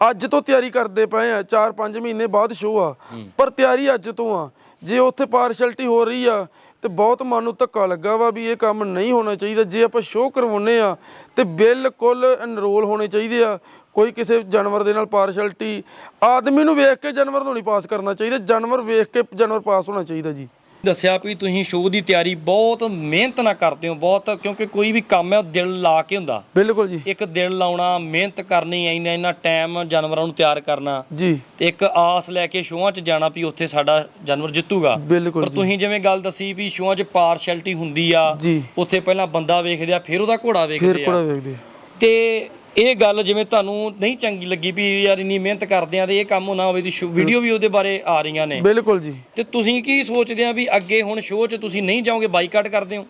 ਅੱਜ ਤੋਂ ਤਿਆਰੀ ਕਰਦੇ ਪਏ ਆ 4-5 ਮਹੀਨੇ ਬਾਅਦ ਸ਼ੋਅ ਆ। ਪਰ ਤਿਆਰੀ ਅੱਜ ਤੋਂ ਆ। ਜੇ ਉੱਥੇ ਪਾਰਸ਼ੈਲਿਟੀ ਹੋ ਰਹੀ ਆ ਤੇ ਬਹੁਤ ਮਨ ਨੂੰ ਧੱਕਾ ਲੱਗਾ ਵਾ ਵੀ ਇਹ ਕੰਮ ਨਹੀਂ ਹੋਣਾ ਚਾਹੀਦਾ। ਜੇ ਆਪਾਂ ਸ਼ੋਅ ਕਰਵਾਉਨੇ ਆ ਤੇ ਬਿਲਕੁਲ ਐਨਰੋਲ ਹੋਣੇ ਚਾਹੀਦੇ ਆ। ਕੋਈ ਕਿਸੇ ਜਾਨਵਰ ਦੇ ਨਾਲ ਪਾਰਸ਼ੈਲਿਟੀ ਆਦਮੀ ਨੂੰ ਵੇਖ ਕੇ ਜਾਨਵਰ ਨੂੰ ਨਹੀਂ ਪਾਸ ਕਰਨਾ ਚਾਹੀਦਾ। ਜਾਨਵਰ ਵੇਖ ਕੇ ਜਾਨਵਰ ਪਾਸ ਹੋਣਾ ਚਾਹੀਦਾ ਜੀ। ਦੱਸਿਆ ਵੀ ਤੁਸੀਂ ਸ਼ੋਅ ਦੀ ਤਿਆਰੀ ਬਹੁਤ ਮਿਹਨਤ ਨਾਲ ਕਰਦੇ ਹੋ ਬਹੁਤ ਕਿਉਂਕਿ ਕੋਈ ਵੀ ਕੰਮ ਹੈ ਉਹ ਦਿਲ ਲਾ ਕੇ ਹੁੰਦਾ। ਬਿਲਕੁਲ ਜੀ। ਇੱਕ ਦਿਲ ਲਾਉਣਾ ਮਿਹਨਤ ਕਰਨੀ ਇੰਨਾ ਇੰਨਾ ਟਾਈਮ ਜਾਨਵਰਾਂ ਨੂੰ ਤਿਆਰ ਕਰਨਾ। ਜੀ। ਤੇ ਇੱਕ ਆਸ ਲੈ ਕੇ ਸ਼ੋਆਂ 'ਚ ਜਾਣਾ ਵੀ ਉੱਥੇ ਸਾਡਾ ਜਾਨਵਰ ਜਿੱਤੂਗਾ। ਬਿਲਕੁਲ ਪਰ ਤੁਸੀਂ ਜਿਵੇਂ ਗੱਲ ਦੱਸੀ ਵੀ ਸ਼ੋਆਂ 'ਚ ਪਾਰਸ਼ੈਲਿਟੀ ਹੁੰਦੀ ਆ ਉੱਥੇ ਪਹਿਲਾਂ ਬੰਦਾ ਵੇਖਦੇ ਆ ਫਿਰ ਉਹਦਾ ਘੋੜਾ ਵੇਖਦੇ ਆ। ਤੇ ਇਹ ਗੱਲ ਜਿਵੇਂ ਤੁਹਾਨੂੰ ਨਹੀਂ ਚੰਗੀ ਲੱਗੀ ਵੀ ਯਾਰ ਇੰਨੀ ਮਿਹਨਤ ਕਰਦੇ ਆ ਤੇ ਇਹ ਕੰਮ ਨਾ ਹੋਵੇ ਦੀ ਵੀਡੀਓ ਵੀ ਉਹਦੇ ਬਾਰੇ ਆ ਰਹੀਆਂ ਨੇ। ਬਿਲਕੁਲ ਜੀ। ਤੇ ਤੁਸੀਂ ਕੀ ਸੋਚਦੇ ਆ ਵੀ ਅੱਗੇ ਹੁਣ ਸ਼ੋਅ 'ਚ ਤੁਸੀਂ ਨਹੀਂ ਜਾਓਗੇ ਬਾਈਕਾਟ ਕਰਦੇ ਹੋ?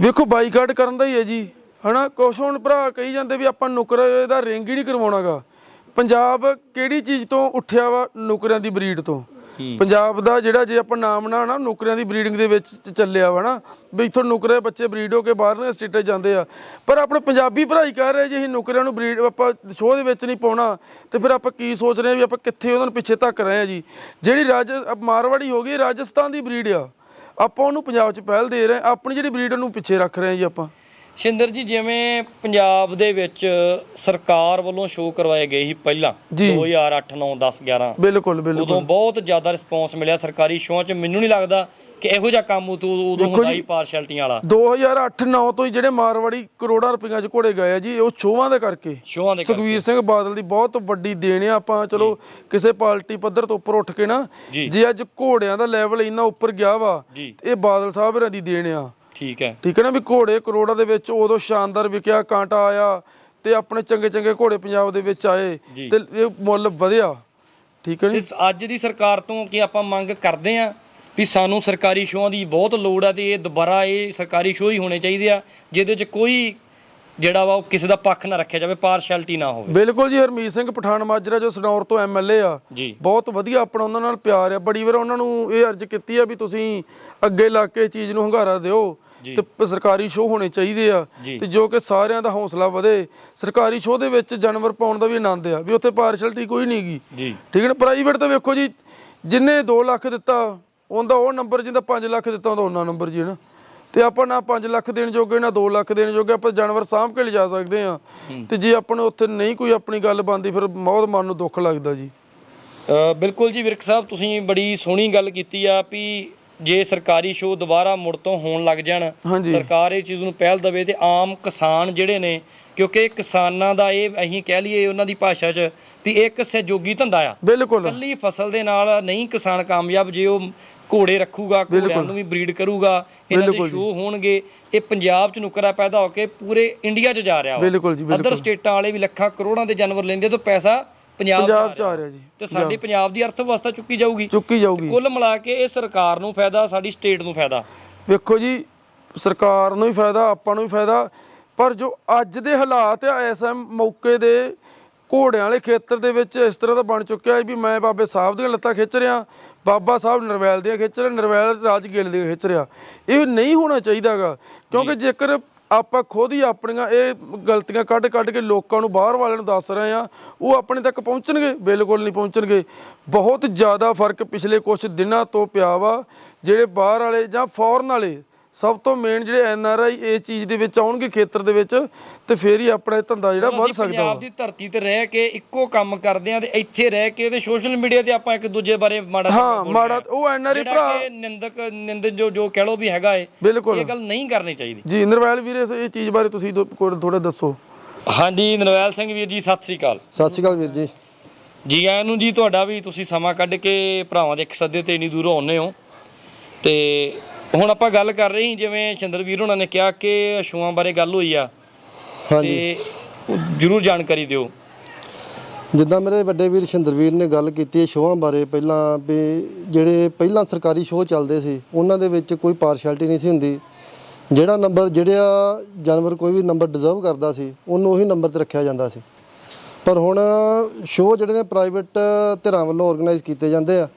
ਵੇਖੋ ਬਾਈਕਾਟ ਕਰਨ ਦਾ ਹੀ ਹੈ ਜੀ। ਹਨਾ ਕੁਛ ਹੁਣ ਭਰਾ ਕਹੀ ਜਾਂਦੇ ਵੀ ਆਪਾਂ ਨੁਕਰ ਦਾ ਰਿੰਗ ਹੀ ਨਹੀਂ ਕਰਵਾਉਣਾਗਾ। ਪੰਜਾਬ ਕਿਹੜੀ ਚੀਜ਼ ਤੋਂ ਉੱਠਿਆ ਵਾ? ਨੁਕਰਿਆਂ ਦੀ ਬਰੀਡ ਤੋਂ। ਪੰਜਾਬ ਦਾ ਜਿਹੜਾ ਜੇ ਆਪਾਂ ਨਾਮ ਨਾ ਨਾ ਨੁਕਰਿਆਂ ਦੀ ਬਰੀਡਿੰਗ ਦੇ ਵਿੱਚ ਚੱਲਿਆ ਵਾ ਨਾ, ਵੀ ਇੱਥੋਂ ਨੁਕਰੇ ਬੱਚੇ ਬਰੀਡ ਹੋ ਕੇ ਬਾਹਰਲੇ ਸਟੇਟਾਂ 'ਚ ਜਾਂਦੇ ਆ। ਪਰ ਆਪਣੇ ਪੰਜਾਬੀ ਭਰਾ ਕਰ ਰਹੇ ਜੇ ਅਸੀਂ ਨੌਕਰੀਆਂ ਨੂੰ ਬਰੀਡ, ਆਪਾਂ ਸ਼ੋਅ ਦੇ ਵਿੱਚ ਨਹੀਂ ਪਾਉਣਾ, ਤੇ ਫਿਰ ਆਪਾਂ ਕੀ ਸੋਚ ਰਹੇ ਆ ਵੀ ਆਪਾਂ ਕਿੱਥੇ ਉਹਨਾਂ ਨੂੰ ਪਿੱਛੇ ਧੱਕ ਰਹੇ ਆ ਜੀ? ਜਿਹੜੀ ਰਾਜ ਮਾਰਵਾੜੀ ਹੋ ਗਈ, ਰਾਜਸਥਾਨ ਦੀ ਬਰੀਡ ਆ। ਆਪਾਂ ਉਹਨੂੰ ਪੰਜਾਬ 'ਚ ਪਹਿਲ ਦੇ ਰਹੇ ਹਾਂ ਆਪਣੀ ਜਿਹੜੀ ਬਰੀਡ ਨੂੰ ਪਿੱਛੇ ਰੱਖ ਰਹੇ ਹਾਂ ਜੀ ਆਪਾਂ। ਸ਼ਿੰਦਰ ਜੀ ਜਿਵੇਂ ਪੰਜਾਬ ਦੇ ਵਿੱਚ ਸਰਕਾਰ ਵੱਲੋਂ ਸ਼ੋਅ ਕਰਵਾਏ ਗਏ ਸੀ ਪਹਿਲਾਂ ਜੀ। 2008 9 10 11 ਬਿਲਕੁਲ ਬਿਲਕੁਲ ਉਦੋਂ ਬਹੁਤ ਜ਼ਿਆਦਾ ਰਿਸਪੌਂਸ ਮਿਲਿਆ ਸਰਕਾਰੀ ਸ਼ੋਆਂ 'ਚ ਮੈਨੂੰ ਨਹੀਂ ਲੱਗਦਾ ਕਿ ਇਹੋ ਜਿਹਾ ਕੰਮ ਉਦੋਂ ਉਦੋਂ ਹੁੰਦਾ ਹੀ ਪਾਰਸ਼ੈਲਿਟੀਆਂ ਵਾਲਾ 2008-9 ਤੋਂ ਹੀ ਜਿਹੜੇ ਮਾਰਵਾੜੀ ਕਰੋੜਾਂ ਰੁਪਈਆਂ 'ਚ ਘੋੜੇ ਗਏ ਆ ਜੀ ਉਹ ਸ਼ੋਆਂ ਦੇ ਕਰਕੇ ਸ਼ੋਆਂ ਦੇ ਕਰਕੇ। ਸੁਖਵੀਰ ਸਿੰਘ ਬਾਦਲ ਦੀ ਬਹੁਤ ਵੱਡੀ ਦੇਣ ਆ ਆਪਾਂ ਚਲੋ ਕਿਸੇ ਪਾਰਟੀ ਪੱਧਰ ਤੋਂ ਉੱਪਰ ਉੱਠ ਕੇ ਨਾ ਜੀ। ਅੱਜ ਘੋੜਿਆਂ ਦਾ ਲੈਵਲ ਇੰਨਾ ਉੱਪਰ ਗਿਆ ਵਾ। ਇਹ ਬਾਦਲ ਸਾਹਿਬ ਹੋਰਾਂ ਦੀ ਦੇਣ ਆ ਠੀਕ ਹੈ। ਠੀਕ ਹੈ ਨਾ ਵੀ ਘੋੜੇ ਕਰੋੜਾਂ ਦੇ ਵਿੱਚ ਉਦੋਂ ਸ਼ਾਨਦਾਰ ਵਿਕਿਆ ਕਾਂਟਾ ਆਇਆ ਤੇ ਆਪਣੇ ਚੰਗੇ ਚੰਗੇ ਘੋੜੇ ਪੰਜਾਬ ਦੇ ਵਿੱਚ ਆਏ ਜੀ। ਤੇ ਇਹ ਮੁੱਲ ਵਧਿਆ। ਠੀਕ ਹੈ ਨੀ ਅੱਜ ਦੀ ਸਰਕਾਰ ਤੋਂ ਕੀ ਆਪਾਂ ਮੰਗ ਕਰਦੇ ਆ ਵੀ ਸਾਨੂੰ ਸਰਕਾਰੀ ਸ਼ੋਆਂ ਦੀ ਬਹੁਤ ਲੋੜ ਆ ਤੇ ਇਹ ਦੁਬਾਰਾ ਇਹ ਸਰਕਾਰੀ ਸ਼ੋਅ ਹੀ ਹੋਣੇ ਚਾਹੀਦੇ ਆ ਜਿਹਦੇ 'ਚ ਕੋਈ ਜਿਹੜਾ ਵਾ ਉਹ ਕਿਸੇ ਦਾ ਪੱਖ ਨਾ ਰੱਖਿਆ ਜਾਵੇ ਪਾਰਸ਼ੈਲਿਟੀ ਨਾ ਹੋਵੇ। ਬਿਲਕੁਲ ਜੀ ਹਰਮੀਤ ਸਿੰਘ ਪਠਾਨ ਮਾਜਰਾ ਜੋ ਸਨੌਰ ਤੋਂ ਐਮਐਲਏ ਆ ਜੀ। ਬਹੁਤ ਵਧੀਆ ਆਪਣਾ ਉਹਨਾਂ ਨਾਲ ਪਿਆਰ ਆ। ਬੜੀ ਵਾਰ ਉਹਨਾਂ ਨੂੰ ਇਹ ਅਰਜ਼ ਕੀਤੀ ਆ ਵੀ ਤੁਸੀਂ ਅੱਗੇ ਲਾ ਕੇ ਚੀਜ਼ ਨੂੰ ਹੰਗਾਰਾ ਦਿਓ। ਜੀ। ਤੇ ਸਰਕਾਰੀ ਸ਼ੋਅ ਹੋਣੇ ਚਾਹੀਦੇ ਆ। ਤੇ ਜੋ ਕਿ ਸਾਰਿਆਂ ਦਾ ਹੌਸਲਾ ਵਧੇ। ਸਰਕਾਰੀ ਸ਼ੋਅ ਦੇ ਵਿੱਚ ਜਾਨਵਰ ਪਾਉਣ ਦਾ ਵੀ ਆਨੰਦ ਆ ਵੀ ਉੱਥੇ ਪਾਰਸ਼ਲਟੀ ਕੋਈ ਨਹੀਂਗੀ ਜੀ। ਠੀਕ ਹੈ ਨਾ? ਪ੍ਰਾਈਵੇਟ ਤਾਂ ਵੇਖੋ ਜੀ ਜਿੰਨੇ 2 ਲੱਖ ਦਿੱਤਾ ਉਹਦਾ ਉਹ ਨੰਬਰ ਜਿਹਦਾ 5 ਲੱਖ ਦਿੱਤਾ ਉਹਦਾ ਉਹਨਾਂ ਨੰਬਰ ਜੀ ਨਾ? ਤੇ ਆਪਾਂ ਨਾ 5 ਲੱਖ ਦੇਣ ਜੋਗੇ ਨਾ 2 ਲੱਖ ਦੇਣ ਜੋਗੇ ਆਪਾਂ ਜਾਨਵਰ ਸਾਂਭ ਕੇ ਲਿਜਾ ਸਕਦੇ ਆ। ਤੇ ਜੇ ਆਪਾਂ ਨੂੰ ਉੱਥੇ ਨਹੀਂ ਕੋਈ ਆਪਣੀ ਗੱਲ ਬਣਦੀ ਫਿਰ ਬਹੁਤ ਮਨ ਨੂੰ ਦੁੱਖ ਲੱਗਦਾ ਜੀ। ਬਿਲਕੁਲ ਜੀ ਵਿਰਕ ਸਾਹਿਬ ਤੁਸੀਂ ਬੜੀ ਸੋਹਣੀ ਗੱਲ ਕੀਤੀ ਆ ਵੀ ਜੇ ਸਰਕਾਰੀ ਸ਼ੋਅ ਦੁਬਾਰਾ ਮੁੜ ਤੋਂ ਹੋਣ ਲੱਗ ਜਾਣ। ਸਰਕਾਰ ਇਹ ਚੀਜ਼ ਨੂੰ ਪਹਿਲ ਦੇਵੇ ਤੇ ਆਮ ਕਿਸਾਨ ਜਿਹੜੇ ਨੇ ਕਿਉਂਕਿ ਕਿਸਾਨਾਂ ਦਾ ਇਹ ਅਸੀਂ ਕਹਿ ਲਈਏ ਉਹਨਾਂ ਦੀ ਭਾਸ਼ਾ 'ਚ ਵੀ ਇਹ ਇੱਕ ਸਹਿਯੋਗੀ ਧੰਦਾ ਆ। ਬਿਲਕੁਲ। ਕੱਲੀ ਫਸਲ ਦੇ ਨਾਲ ਨਹੀਂ ਕਿਸਾਨ ਕਾਮਯਾਬ ਜੇ ਉਹ ਘੋੜੇ ਰੱਖੂਗਾ ਘੋੜਿਆਂ ਨੂੰ ਵੀ ਬਰੀਡ ਕਰੂਗਾ ਇਹਨਾਂ ਦੇ ਸ਼ੋਅ ਹੋਣਗੇ ਇਹ ਪੰਜਾਬ 'ਚ ਨੁਕਰਾ ਪੈਦਾ ਹੋ ਕੇ ਪੂਰੇ ਇੰਡੀਆ 'ਚ ਜਾ ਰਿਹਾ ਬਿਲਕੁਲ ਜੀ ਅਦਰ ਸਟੇਟਾਂ ਵਾਲੇ ਵੀ ਲੱਖਾਂ ਕਰੋੜਾਂ ਦੇ ਜਾਨਵਰ ਲੈਂਦੇ ਤਾਂ ਪੈਸਾ ਪੰਜਾਬ 'ਚ ਪੰਜਾਬ ਆ ਚ ਆ ਰਿਹਾ ਜੀ ਤੇ ਸਾਡੀ ਪੰਜਾਬ। ਦੀ ਅਰਥ ਵਿਵਸਥਾ ਚੁੱਕੀ ਜਾਊਗੀ। ਚੁੱਕੀ ਜਾਊਗੀ। ਕੁੱਲ ਮਿਲਾ ਕੇ ਇਹ ਸਰਕਾਰ ਨੂੰ ਫਾਇਦਾ ਸਾਡੀ ਸਟੇਟ ਨੂੰ ਫਾਇਦਾ। ਵੇਖੋ ਜੀ ਸਰਕਾਰ ਨੂੰ ਵੀ ਫਾਇਦਾ ਆਪਾਂ ਨੂੰ ਵੀ ਫਾਇਦਾ। ਪਰ ਜੋ ਅੱਜ ਦੇ ਹਾਲਾਤ ਆ ਇਸ ਮੌਕੇ ਦੇ ਘੋੜਿਆਂ ਵਾਲੇ ਖੇਤਰ ਦੇ ਵਿੱਚ ਇਸ ਤਰ੍ਹਾਂ ਦਾ ਬਣ ਚੁੱਕਿਆ ਹੈ ਵੀ ਮੈਂ ਬਾਬੇ ਸਾਹਿਬ ਦੀਆਂ ਲੱਤਾਂ ਖਿੱਚ ਰਿਹਾ ਬਾਬਾ ਸਾਹਿਬ ਨਰਵੈਲ ਦੀਆਂ ਖਿੱਚ ਰਿਹਾ ਨਰਵੈਲ ਰਾਜਗੇਲ ਦੀਆਂ ਖਿੱਚ ਰਿਹਾ। ਇਹ ਨਹੀਂ ਹੋਣਾ ਚਾਹੀਦਾਗਾ ਕਿਉਂਕਿ ਜੇਕਰ ਆਪਾਂ ਖੁਦ ਹੀ ਆਪਣੀਆਂ ਇਹ ਗਲਤੀਆਂ ਕੱਢ ਕੱਢ ਕੇ ਲੋਕਾਂ ਨੂੰ ਬਾਹਰ ਵਾਲਿਆਂ ਨੂੰ ਦੱਸ ਰਹੇ ਆ ਉਹ ਆਪਣੇ ਤੱਕ ਪਹੁੰਚਣਗੇ? ਬਿਲਕੁਲ ਨਹੀਂ ਪਹੁੰਚਣਗੇ। ਬਹੁਤ ਜ਼ਿਆਦਾ ਫ਼ਰਕ ਪਿਛਲੇ ਕੁਝ ਦਿਨਾਂ ਤੋਂ ਪਿਆ ਵਾ, ਜਿਹੜੇ ਬਾਹਰ ਵਾਲੇ ਜਾਂ ਫੋਰਨ ਵਾਲੇ ਸਭ ਤੋਂ ਮੇਨ ਜਿਹੜੇ ਐਨ ਆਰ ਆਈ ਇਸ ਚੀਜ਼ ਦੇ ਵਿੱਚ ਆਉਣਗੇ ਖੇਤਰ ਦੇ ਵਿੱਚ ਤੇ ਫੇਰ ਹੀ ਆਪਣਾ ਇਹ ਧੰਦਾ ਜਿਹੜਾ ਵੱਧ ਸਕਦਾ ਪੰਜਾਬ ਦੀ ਧਰਤੀ ਤੇ ਰਹਿ ਕੇ ਇੱਕੋ ਕੰਮ ਕਰਦੇ ਆ ਤੇ ਇੱਥੇ ਰਹਿ ਕੇ ਤੇ ਸੋਸ਼ਲ ਮੀਡੀਆ ਤੇ ਆਪਾਂ ਇੱਕ ਦੂਜੇ ਬਾਰੇ ਮਾੜਾ ਹਾਂ ਮਾੜਾ। ਉਹ ਐਨ ਆਰ ਆਈ ਭਰਾ ਨਿੰਦਕ ਨਿੰਦਨ ਜੋ ਜੋ ਕਹਿ ਲੋ ਵੀ ਹੈਗਾ ਏ ਬਿਲਕੁਲ। ਇਹ ਗੱਲ ਨਹੀਂ ਕਰਨੀ ਚਾਹੀਦੀ। ਜੀ ਨਰਵੈਲ ਵੀਰੇ ਇਸ- ਇਹ ਚੀਜ਼ ਬਾਰੇ ਤੁਸੀਂ ਥੋੜਾ ਦੱਸੋ। ਹਾਂਜੀ ਨਰਵੈਲ ਸਿੰਘ ਵੀਰ ਜੀ ਸਤਿ ਸ੍ਰੀ ਅਕਾਲ। ਸਤਿ ਸ਼੍ਰੀ ਅਕਾਲ ਵੀਰ ਜੀ। ਜੀ ਆਇਆਂ ਨੂੰ ਜੀ ਤੁਹਾਡਾ ਵੀ ਤੁਸੀਂ ਸਮਾਂ ਕੱਢ ਕੇ ਭਰਾਵਾਂ ਦੇ ਇੱਕ ਸੱਦੇ ਤੇ ਇੰਨੀ ਦੂਰੋਂ ਆਉਂਦੇ ਹੋ ਤੇ ਹੁਣ ਆਪਾਂ ਗੱਲ ਕਰ ਰਹੇ ਸੀ ਜਿਵੇਂ ਚੰਦਰਵੀਰ ਉਹਨਾਂ ਨੇ ਕਿਹਾ ਕਿ ਅਸ਼ੂਆਂ ਬਾਰੇ ਗੱਲ ਹੋਈ ਆ। ਹਾਂਜੀ। ਜਰੂਰ ਜਾਣਕਾਰੀ ਦਿਓ। ਜਿੱਦਾਂ ਮੇਰੇ ਵੱਡੇ ਵੀਰ ਸ਼ਿੰਦਰਵੀਰ ਨੇ ਗੱਲ ਕੀਤੀ ਹੈ ਸ਼ੋਆਂ ਬਾਰੇ ਪਹਿਲਾਂ ਵੀ ਜਿਹੜੇ ਪਹਿਲਾਂ ਸਰਕਾਰੀ ਸ਼ੋਅ ਚੱਲਦੇ ਸੀ ਉਹਨਾਂ ਦੇ ਵਿੱਚ ਕੋਈ ਪਾਰਸ਼ੈਲਿਟੀ ਨਹੀਂ ਸੀ ਹੁੰਦੀ। ਜਿਹੜਾ ਨੰਬਰ ਜਿਹੜਾ ਜਾਨਵਰ ਕੋਈ ਵੀ ਨੰਬਰ ਡਿਜ਼ਰਵ ਕਰਦਾ ਸੀ ਉਹਨੂੰ ਉਹੀ ਨੰਬਰ ਤੇ ਰੱਖਿਆ ਜਾਂਦਾ ਸੀ। ਪਰ ਹੁਣ ਸ਼ੋਅ ਜਿਹੜੇ ਨੇ ਪ੍ਰਾਈਵੇਟ ਧਿਰਾਂ ਵੱਲੋਂ ਆਰਗੇਨਾਈਜ਼ ਕੀਤੇ ਜਾਂਦੇ ਆ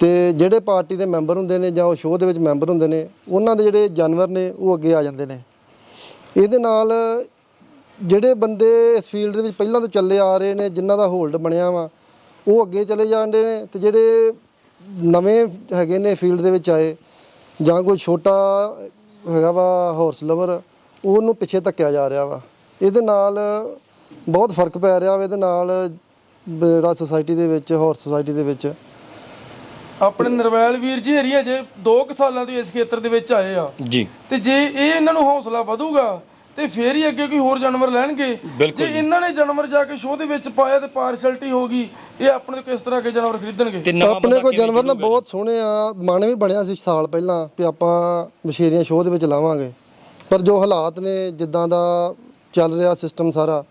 ਤੇ ਜਿਹੜੇ ਪਾਰਟੀ ਦੇ ਮੈਂਬਰ ਹੁੰਦੇ ਨੇ ਜਾਂ ਉਹ ਸ਼ੋਅ ਦੇ ਵਿੱਚ ਮੈਂਬਰ ਹੁੰਦੇ ਨੇ, ਉਹਨਾਂ ਦੇ ਜਿਹੜੇ ਜਾਨਵਰ ਨੇ, ਉਹ ਅੱਗੇ ਆ ਜਾਂਦੇ ਨੇ। ਇਹਦੇ ਨਾਲ ਜਿਹੜੇ ਬੰਦੇ ਇਸ ਫੀਲਡ ਦੇ ਵਿੱਚ ਪਹਿਲਾਂ ਤੋਂ ਚੱਲੇ ਆ ਰਹੇ ਨੇ, ਜਿਨ੍ਹਾਂ ਦਾ ਹੋਲਡ ਬਣਿਆ ਵਾ, ਉਹ ਅੱਗੇ ਚਲੇ ਜਾਂਦੇ ਨੇ ਤੇ ਜਿਹੜੇ ਨਵੇਂ ਹੈਗੇ ਨੇ ਫੀਲਡ ਦੇ ਵਿੱਚ ਆਏ, ਜਾਂ ਕੋਈ ਛੋਟਾ ਹੈਗਾ ਵਾ ਹਾਰਸ ਲਵਰ ਉਹਨੂੰ ਪਿੱਛੇ ਧੱਕਿਆ ਜਾ ਰਿਹਾ ਵਾ। ਇਹਦੇ ਨਾਲ ਬਹੁਤ ਫ਼ਰਕ ਪੈ ਰਿਹਾ ਵਾ, ਇਹਦੇ ਨਾਲ ਜਿਹੜਾ ਸੁਸਾਇਟੀ ਦੇ ਵਿੱਚ ਹਾਰਸ ਸੁਸਾਇਟੀ ਦੇ ਵਿੱਚ। ਆਪਣੇ ਨਰਵੈਲ ਵੀਰ ਜੀ ਹਰੀ ਅਜੇ 2 ਸਾਲਾਂ ਤੋਂ ਇਸ ਖੇਤਰ ਦੇ ਵਿੱਚ ਆਏ ਆ। ਜੀ। ਤੇ ਜੇ ਇਹ ਇਹਨਾਂ ਨੂੰ ਹੌਸਲਾ ਵਧੂਗਾ ਤੇ ਫੇਰ ਹੀ ਅੱਗੇ ਕੋਈ ਹੋਰ ਜਾਨਵਰ ਲੈਣਗੇ। ਜੇ ਇਹਨਾਂ ਨੇ ਜਾਨਵਰ ਜਾ ਕੇ ਸ਼ੋਅ ਦੇ ਵਿੱਚ ਪਾਇਆ ਤੇ ਪਾਰਸ਼ਲਟੀ ਹੋਗੀ ਇਹ ਆਪਣੇ ਕਿਸ ਤਰ੍ਹਾਂ ਕੇ ਜਾਨਵਰ ਖਰੀਦਣਗੇ? ਆਪਣੇ ਕੋਲ ਜਾਨਵਰ ਨਾ? ਬਹੁਤ ਸੋਹਣੇ ਆ ਮਨ ਵੀ ਬਣਿਆ ਸੀ ਸਾਲ ਪਹਿਲਾਂ ਵੀ ਆਪਾਂ ਮਸ਼ੇਰੀਆਂ ਸ਼ੋਅ ਦੇ ਵਿੱਚ ਲਾਵਾਂਗੇ। ਪਰ ਜੋ ਹਾਲਾਤ ਨੇ ਜਿੱਦਾਂ ਦਾ ਚੱਲ ਰਿਹਾ ਸਿਸਟਮ ਸਾਰਾ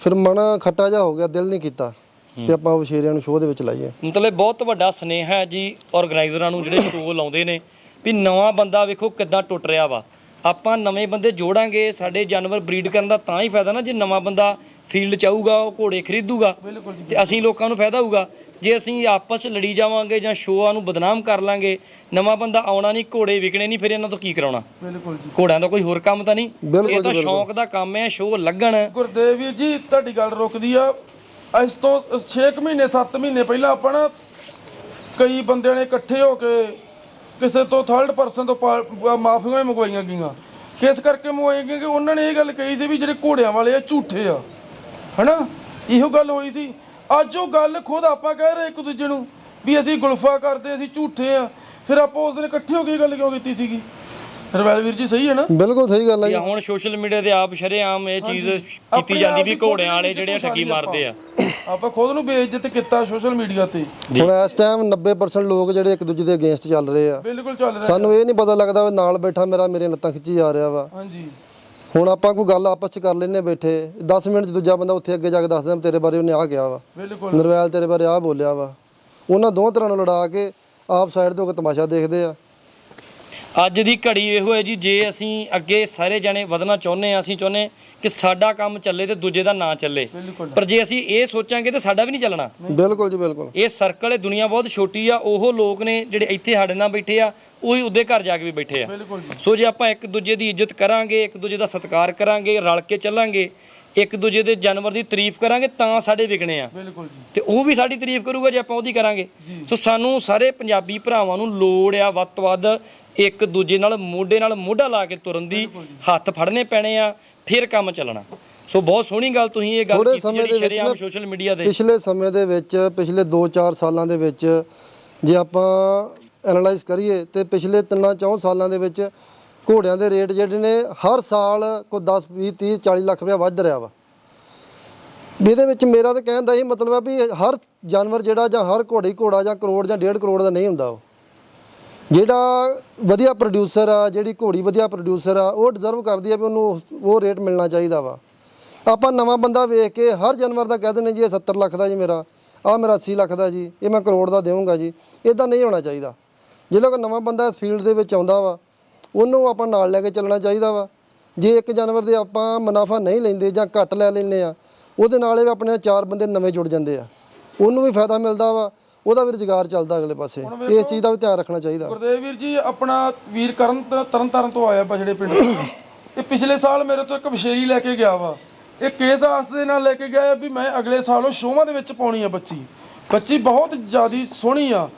ਫਿਰ ਮਨ ਖੱਟਾ ਜਾ ਹੋ ਗਿਆ ਦਿਲ ਨਹੀਂ ਕੀਤਾ। ਵੀ ਆਪਾਂ ਮਸ਼ੇਰੀਆਂ ਨੂੰ ਸ਼ੋਅ ਦੇ ਵਿੱਚ ਲਾਈਏ। ਮਤਲਬ ਬਹੁਤ ਵੱਡਾ ਸਨੇਹਾ ਹੈ ਜੀ ਆਰਗੇਨਾਈਜ਼ਰਾਂ ਨੂੰ ਜਿਹੜੇ ਸ਼ੋਅ ਲਾਉਂਦੇ ਨੇ। ਵੀ ਨਵਾਂ ਬੰਦਾ ਵੇਖੋ ਕਿੱਦਾਂ ਟੁੱਟ ਰਿਹਾ ਵਾ। ਆਪਾਂ ਨਵੇਂ ਬੰਦੇ ਜੋੜਾਂਗੇ ਸਾਡੇ ਜਾਨਵਰ ਬਰੀਡ ਕਰਨ ਦਾ ਤਾਂ ਹੀ ਫਾਇਦਾ ਨਾ ਜੇ ਨਵਾਂ ਬੰਦਾ ਫੀਲਡ ਚ ਆਊਗਾ ਉਹ ਘੋੜੇ ਖਰੀਦੂਗਾ ਤੇ ਅਸੀਂ ਲੋਕਾਂ ਨੂੰ ਫਾਇਦਾ ਹੋਊਗਾ। ਜੇ ਅਸੀਂ ਆਪਸ ਚ ਲੜੀ ਜਾਵਾਂਗੇ ਜਾਂ ਸ਼ੋਆਂ ਨੂੰ ਬਦਨਾਮ ਕਰ ਲਾਂਗੇ ਨਵਾਂ ਬੰਦਾ ਆਉਣਾ ਨਹੀਂ ਘੋੜੇ ਵਿਕਣੇ ਨਹੀਂ ਫਿਰ ਇਹਨਾਂ ਤੋਂ ਕੀ ਕਰਾਉਣਾ? ਬਿਲਕੁਲ ਜੀ। ਘੋੜਿਆਂ ਦਾ ਕੋਈ ਹੋਰ ਕੰਮ ਤਾਂ ਨਹੀਂ। ਇਹ ਤਾਂ ਸ਼ੌਂਕ ਦਾ ਕੰਮ ਹੈ ਸ਼ੋਅ ਲੱਗਣ। ਗੁਰਦੇਵ ਵੀਰ ਜੀ ਤੁਹਾਡੀ ਗੱਲ ਰੁਕਦੀ ਆ। ਇਸ ਤੋਂ 6 ਮਹੀਨੇ 7 ਮਹੀਨੇ ਪਹਿਲਾਂ ਆਪਾਂ ਨਾ ਕਈ ਬੰਦਿਆਂ ਨੇ ਇਕੱਠੇ ਹੋ ਕੇ ਕਿਸੇ ਤੋਂ ਥਰਡ ਪਰਸਨ ਤੋਂ ਪਾ- ਮਾਫੀਆਂ ਮੰਗਵਾਈਆਂ ਗਈਆਂ। ਕਿਸ ਕਰਕੇ ਮੰਗਵਾਈਆਂ ਗਈਆਂ ਕਿ ਉਹਨਾਂ ਨੇ ਇਹ ਗੱਲ ਕਹੀ ਸੀ ਵੀ ਜਿਹੜੇ ਘੋੜਿਆਂ ਵਾਲੇ ਆ, ਝੂਠੇ ਆ। ਹਨਾ? ਇਹੋ ਗੱਲ ਹੋਈ ਸੀ। ਅੱਜ ਉਹ ਗੱਲ ਖੁਦ ਆਪਾਂ ਕਹਿ ਰਹੇ ਇੱਕ ਦੂਜੇ ਨੂੰ ਵੀ ਅਸੀਂ ਗੁਲਫਾ ਕਰਦੇ, ਅਸੀਂ ਝੂਠੇ ਆ। ਫਿਰ ਆਪਾਂ ਉਸ ਦਿਨ ਇਕੱਠੇ ਹੋ ਕੇ ਇਹ ਗੱਲ ਕਿਉਂ ਕੀਤੀ ਸੀਗੀ? ਰਵੈਲ ਵੀਰ ਜੀ ਸਹੀ ਹੈ ਨਾ? ਬਿਲਕੁਲ ਸਹੀ ਗੱਲ ਹੈ ਜੀ ਜਾਂ। ਹੁਣ ਸੋਸ਼ਲ ਮੀਡੀਆ ਤੇ ਆਪ ਸ਼ਰੇਆਮ ਇਹ ਚੀਜ਼ ਕੀਤੀ ਜਾਂਦੀ ਵੀ ਘੋੜਿਆਂ ਵਾਲੇ ਜਿਹੜੇ ਆ ਠੱਗੀ। ਮਾਰਦੇ ਆ। ਆਪਾਂ ਖੁਦ ਨੂੰ ਬੇਇੱਜ਼ਤ ਕੀਤਾ ਸੋਸ਼ਲ ਮੀਡੀਆ ਤੇ। ਹੁਣ ਇਸ ਟਾਈਮ 90% ਲੋਕ ਜਿਹੜੇ ਇੱਕ ਦੂਜੇ ਦੇ ਅਗੇਂਸਟ ਚੱਲ ਰਹੇ ਆ। ਬਿਲਕੁਲ ਚੱਲ ਰਿਹਾ ਸਾਨੂੰ ਇਹ ਨਹੀਂ ਪਤਾ ਲੱਗਦਾ ਨਾਲ ਬੈਠਾ ਮੇਰਾ ਮੇਰੇ ਨੱਤਾਂ ਖਿੱਚੀ ਜਾ ਰਿਹਾ ਵਾ। ਹਾਂਜੀ। ਹੁਣ ਆਪਾਂ ਕੋਈ ਗੱਲ ਆਪਸ ਚ ਕਰ ਲੈਨੇ ਬੈਠੇ। 10 ਮਿੰਟ ਚ ਦੂਜਾ ਬੰਦਾ ਉੱਥੇ ਅੱਗੇ ਜਾ ਕੇ ਦੱਸਦਾ ਤੇਰੇ ਬਾਰੇ ਉਹਨੇ ਆ ਗਿਆ ਵਾ। ਬਿਲਕੁਲ। ਨਰਵੈਲ ਤੇਰੇ ਬਾਰੇ ਆ ਬੋਲਿਆ ਵਾ। ਉਹਨਾਂ ਦੋਹਾਂ ਤਰ੍ਹਾਂ ਨੂੰ ਲੜਾ ਕੇ ਆਪ ਸਾਈਡ ਤੇ ਤਮਾਸ਼ਾ ਦੇਖਦੇ ਆ। ਅੱਜ ਦੀ ਘੜੀ ਇਹੋ ਹੈ ਜੀ ਜੇ ਅਸੀਂ ਅੱਗੇ ਸਾਰੇ ਜਣੇ ਵਧਣਾ ਚਾਹੁੰਦੇ ਆ ਅਸੀਂ ਚਾਹੁੰਦੇ ਕਿ ਸਾਡਾ ਕੰਮ ਚੱਲੇ ਤੇ ਦੂਜੇ ਦਾ ਨਾ ਚੱਲੇ। ਬਿਲਕੁਲ। ਪਰ ਜੇ ਅਸੀਂ ਇਹ ਸੋਚਾਂਗੇ ਤੇ ਸਾਡਾ ਵੀ ਨਹੀਂ ਚੱਲਣਾ। ਬਿਲਕੁਲ ਜੀ ਬਿਲਕੁਲ। ਇਹ ਸਰਕਲ ਹੈ ਦੁਨੀਆ ਬਹੁਤ ਛੋਟੀ ਆ ਉਹ ਲੋਕ ਨੇ ਜਿਹੜੇ ਇੱਥੇ ਸਾਡੇ ਨਾਲ ਬੈਠੇ ਆ ਉਹੀ ਉਹਦੇ ਘਰ ਜਾ ਕੇ ਵੀ ਬੈਠੇ ਆ। ਬਿਲਕੁਲ ਜੀ। ਸੋ ਜੇ ਆਪਾਂ ਇੱਕ ਦੂਜੇ ਦੀ ਇੱਜ਼ਤ ਕਰਾਂਗੇ ਇੱਕ ਦੂਜੇ ਦਾ ਸਤਿਕਾਰ ਕਰਾਂਗੇ ਰਲ ਕੇ ਚੱਲਾਂਗੇ ਇੱਕ ਦੂਜੇ ਦੇ ਜਾਨਵਰ ਦੀ ਤਾਰੀਫ ਕਰਾਂਗੇ ਤਾਂ ਸਾਡੇ ਵਿਕਣੇ ਆ। ਬਿਲਕੁਲ ਜੀ। ਤੇ ਉਹ ਵੀ ਸਾਡੀ ਤਾਰੀਫ ਕਰੂਗਾ ਜੇ ਆਪਾਂ ਉਹਦੀ ਕਰਾਂਗੇ। ਸੋ ਸਾਨੂੰ ਸਾਰੇ ਪੰਜਾਬੀ ਭਰਾਵਾਂ ਨੂੰ ਲੋੜ ਆ ਵੱਧ ਤੋਂ ਵੱਧ ਇੱਕ ਦੂਜੇ ਨਾਲ ਮੋਢੇ ਨਾਲ ਮੋਢਾ ਲਾ ਕੇ ਤੁਰਨ ਦੀ ਹੱਥ ਫੜਨੇ ਪੈਣੇ ਆ ਫਿਰ ਕੰਮ ਚੱਲਣਾ। ਸੋ ਬਹੁਤ ਸੋਹਣੀ ਗੱਲ ਤੁਸੀਂ ਇਹ ਗੱਲ ਕੀਤੀ ਸਮੇਂ ਜਿਹੜੀ ਦੇ ਵਿੱਚ ਸ਼ਰੇਆਮ ਸੋਸ਼ਲ ਮੀਡੀਆ ਤੇ ਪਿਛਲੇ ਸਮੇਂ ਦੇ ਵਿੱਚ ਪਿਛਲੇ 2-4 ਸਾਲਾਂ ਦੇ ਵਿੱਚ ਜੇ ਆਪਾਂ ਐਨਾਲਾਈਜ਼ ਕਰੀਏ ਤੇ ਪਿਛਲੇ 3-4 ਸਾਲਾਂ ਦੇ ਵਿੱਚ ਘੋੜਿਆਂ ਦੇ ਰੇਟ ਜਿਹੜੇ ਨੇ ਹਰ ਸਾਲ ਕੋਈ 10 20 30 40 ਲੱਖ ਰੁਪਏ ਵੱਧ ਰਿਹਾ ਵਾ। ਇਹਦੇ ਵਿੱਚ ਮੇਰਾ ਤਾਂ ਕਹਿਣ ਦਾ ਇਹ ਮਤਲਬ ਹੈ ਵੀ ਹਰ ਜਾਨਵਰ ਜਿਹੜਾ ਜਾਂ ਹਰ ਘੋੜੀ, ਘੋੜਾ ਜਾਂ ਕਰੋੜ ਜਾਂ ਡੇਢ ਕਰੋੜ ਦਾ ਨਹੀਂ ਹੁੰਦਾ ਉਹ। ਜਿਹੜਾ ਵਧੀਆ ਪ੍ਰੋਡਿਊਸਰ ਆ, ਜਿਹੜੀ ਘੋੜੀ ਵਧੀਆ ਪ੍ਰੋਡਿਊਸਰ ਆ, ਉਹ ਡਿਜ਼ਰਵ ਕਰਦੀ ਆ ਵੀ ਉਹਨੂੰ ਉਹ ਰੇਟ ਮਿਲਣਾ ਚਾਹੀਦਾ ਵਾ। ਆਪਾਂ ਨਵਾਂ ਬੰਦਾ ਵੇਖ ਕੇ ਹਰ ਜਾਨਵਰ ਦਾ ਕਹਿ ਦਿੰਦੇ ਜੀ, ਇਹ 70 ਲੱਖ ਦਾ ਜੀ ਮੇਰਾ ਆ ਮੇਰਾ 80 ਲੱਖ ਦਾ ਜੀ, ਇਹ ਮੈਂ ਕਰੋੜ ਦਾ ਦੇਵਾਂਗਾ ਜੀ ਇਦਾਂ ਨਹੀਂ ਹੋਣਾ ਚਾਹੀਦਾ। ਜਿਹੜਾ ਕੋਈ ਨਵਾਂ ਬੰਦਾ ਇਸ ਫੀਲਡ ਦੇ ਵਿੱਚ ਆਉਂਦਾ ਵਾ ਉਹਨੂੰ ਆਪਾਂ ਨਾਲ ਲੈ ਕੇ ਚੱਲਣਾ ਚਾਹੀਦਾ ਵਾ। ਜੇ ਇੱਕ ਜਾਨਵਰ ਦੇ ਆਪਾਂ ਮੁਨਾਫਾ ਨਹੀਂ ਲੈਂਦੇ ਜਾਂ ਘੱਟ ਲੈ ਲੈਂਦੇ ਆ ਉਹਦੇ ਨਾਲ ਇਹ ਆਪਣੇ ਚਾਰ ਬੰਦੇ ਨਵੇਂ ਜੁੜ ਜਾਂਦੇ ਆ। ਉਹਨੂੰ ਵੀ ਫਾਇਦਾ ਮਿਲਦਾ ਵਾ ਉਹਦਾ ਵੀ ਰੁਜ਼ਗਾਰ ਚੱਲਦਾ ਅਗਲੇ ਪਾਸੇ। ਇਸ ਚੀਜ਼ ਦਾ ਵੀ ਧਿਆਨ ਰੱਖਣਾ ਚਾਹੀਦਾ। ਗੁਰਦੇਵ ਵੀਰ ਜੀ ਆਪਣਾ ਵੀਰ ਕਰਨ ਤਰਨ ਤਾਰਨ ਤੋਂ ਆਇਆ ਬਜੜੇ ਪਿੰਡ। ਇਹ ਪਿਛਲੇ ਸਾਲ ਮੇਰੇ ਤੋਂ ਇੱਕ ਵਿਸ਼ੇਰੀ ਲੈ ਕੇ ਗਿਆ ਵਾ। ਇਹ ਕੇਸ ਆਸ ਦੇ ਨਾਲ ਲੈ ਕੇ ਗਿਆ ਵੀ ਮੈਂ ਅਗਲੇ ਸਾਲ ਉਹ ਸ਼ੋਆਂ ਦੇ ਵਿੱਚ ਪਾਉਣੀ ਆ ਬੱਚੀ। ਬੱਚੀ ਬਹੁਤ ਜ਼ਿਆਦੀ ਸੋਹਣੀ ਆ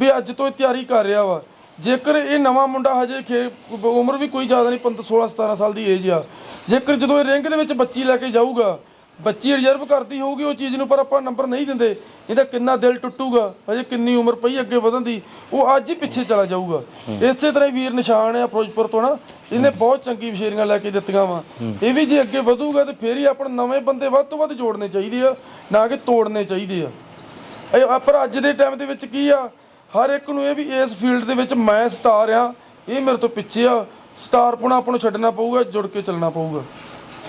ਵੀ ਅੱਜ ਤੋਂ ਤਿਆਰੀ ਕਰ ਰਿਹਾ ਵਾ। ਜੇਕਰ ਇਹ ਨਵਾਂ ਮੁੰਡਾ ਹਜੇ ਖੇ ਉਮਰ ਵੀ ਕੋਈ ਜ਼ਿਆਦਾ ਨਹੀਂ 15 16 17 ਸਾਲ ਦੀ ਏਜ ਆ। ਜੇਕਰ ਜਦੋਂ ਇਹ ਰਿੰਗ ਦੇ ਵਿੱਚ ਬੱਚੀ ਲੈ ਕੇ ਜਾਊਗਾ, ਬੱਚੀ ਰਿਜ਼ਰਵ ਕਰਦੀ ਹੋਊਗੀ ਉਹ ਚੀਜ਼ ਨੂੰ, ਪਰ ਆਪਾਂ ਨੰਬਰ ਨਹੀਂ ਦਿੰਦੇ, ਇਹਦਾ ਕਿੰਨਾ ਦਿਲ ਟੁੱਟੂਗਾ, ਹਜੇ ਕਿੰਨੀ ਉਮਰ ਪਈ ਅੱਗੇ ਵਧਣ ਦੀ, ਉਹ ਅੱਜ ਹੀ ਪਿੱਛੇ ਚਲਾ ਜਾਊਗਾ। ਇਸੇ ਤਰ੍ਹਾਂ ਹੀ ਵੀਰ ਨਿਸ਼ਾਨ ਆ ਫਿਰੋਜ਼ਪੁਰ ਤੋਂ ਨਾ, ਇਹਨੇ ਬਹੁਤ ਚੰਗੀ ਵਿਸ਼ੇਰੀਆਂ ਲੈ ਕੇ ਦਿੱਤੀਆਂ ਵਾ। ਇਹ ਵੀ ਜੇ ਅੱਗੇ ਵਧੂਗਾ ਤੇ ਫੇਰ ਹੀ ਆਪਣੇ ਨਵੇਂ ਬੰਦੇ ਵੱਧ ਤੋਂ ਵੱਧ ਜੋੜਨੇ ਚਾਹੀਦੇ ਆ, ਨਾ ਕਿ ਤੋੜਨੇ ਚਾਹੀਦੇ ਆ। ਪਰ ਅੱਜ ਦੇ ਟਾਈਮ ਦੇ ਵਿੱਚ ਕੀ ਆ ਹਰ ਇੱਕ ਨੂੰ ਇਹ ਵੀ ਇਸ ਫੀਲਡ ਦੇ ਵਿੱਚ ਮੈਂ ਸਟਾਰ ਆ ਇਹ ਮੇਰੇ ਤੋਂ ਪਿੱਛੇ ਆ। ਸਟਾਰ ਪੁਣਾ ਆਪਾਂ ਨੂੰ ਛੱਡਣਾ ਪਊਗਾ ਜੁੜ ਕੇ ਚੱਲਣਾ ਪਊਗਾ।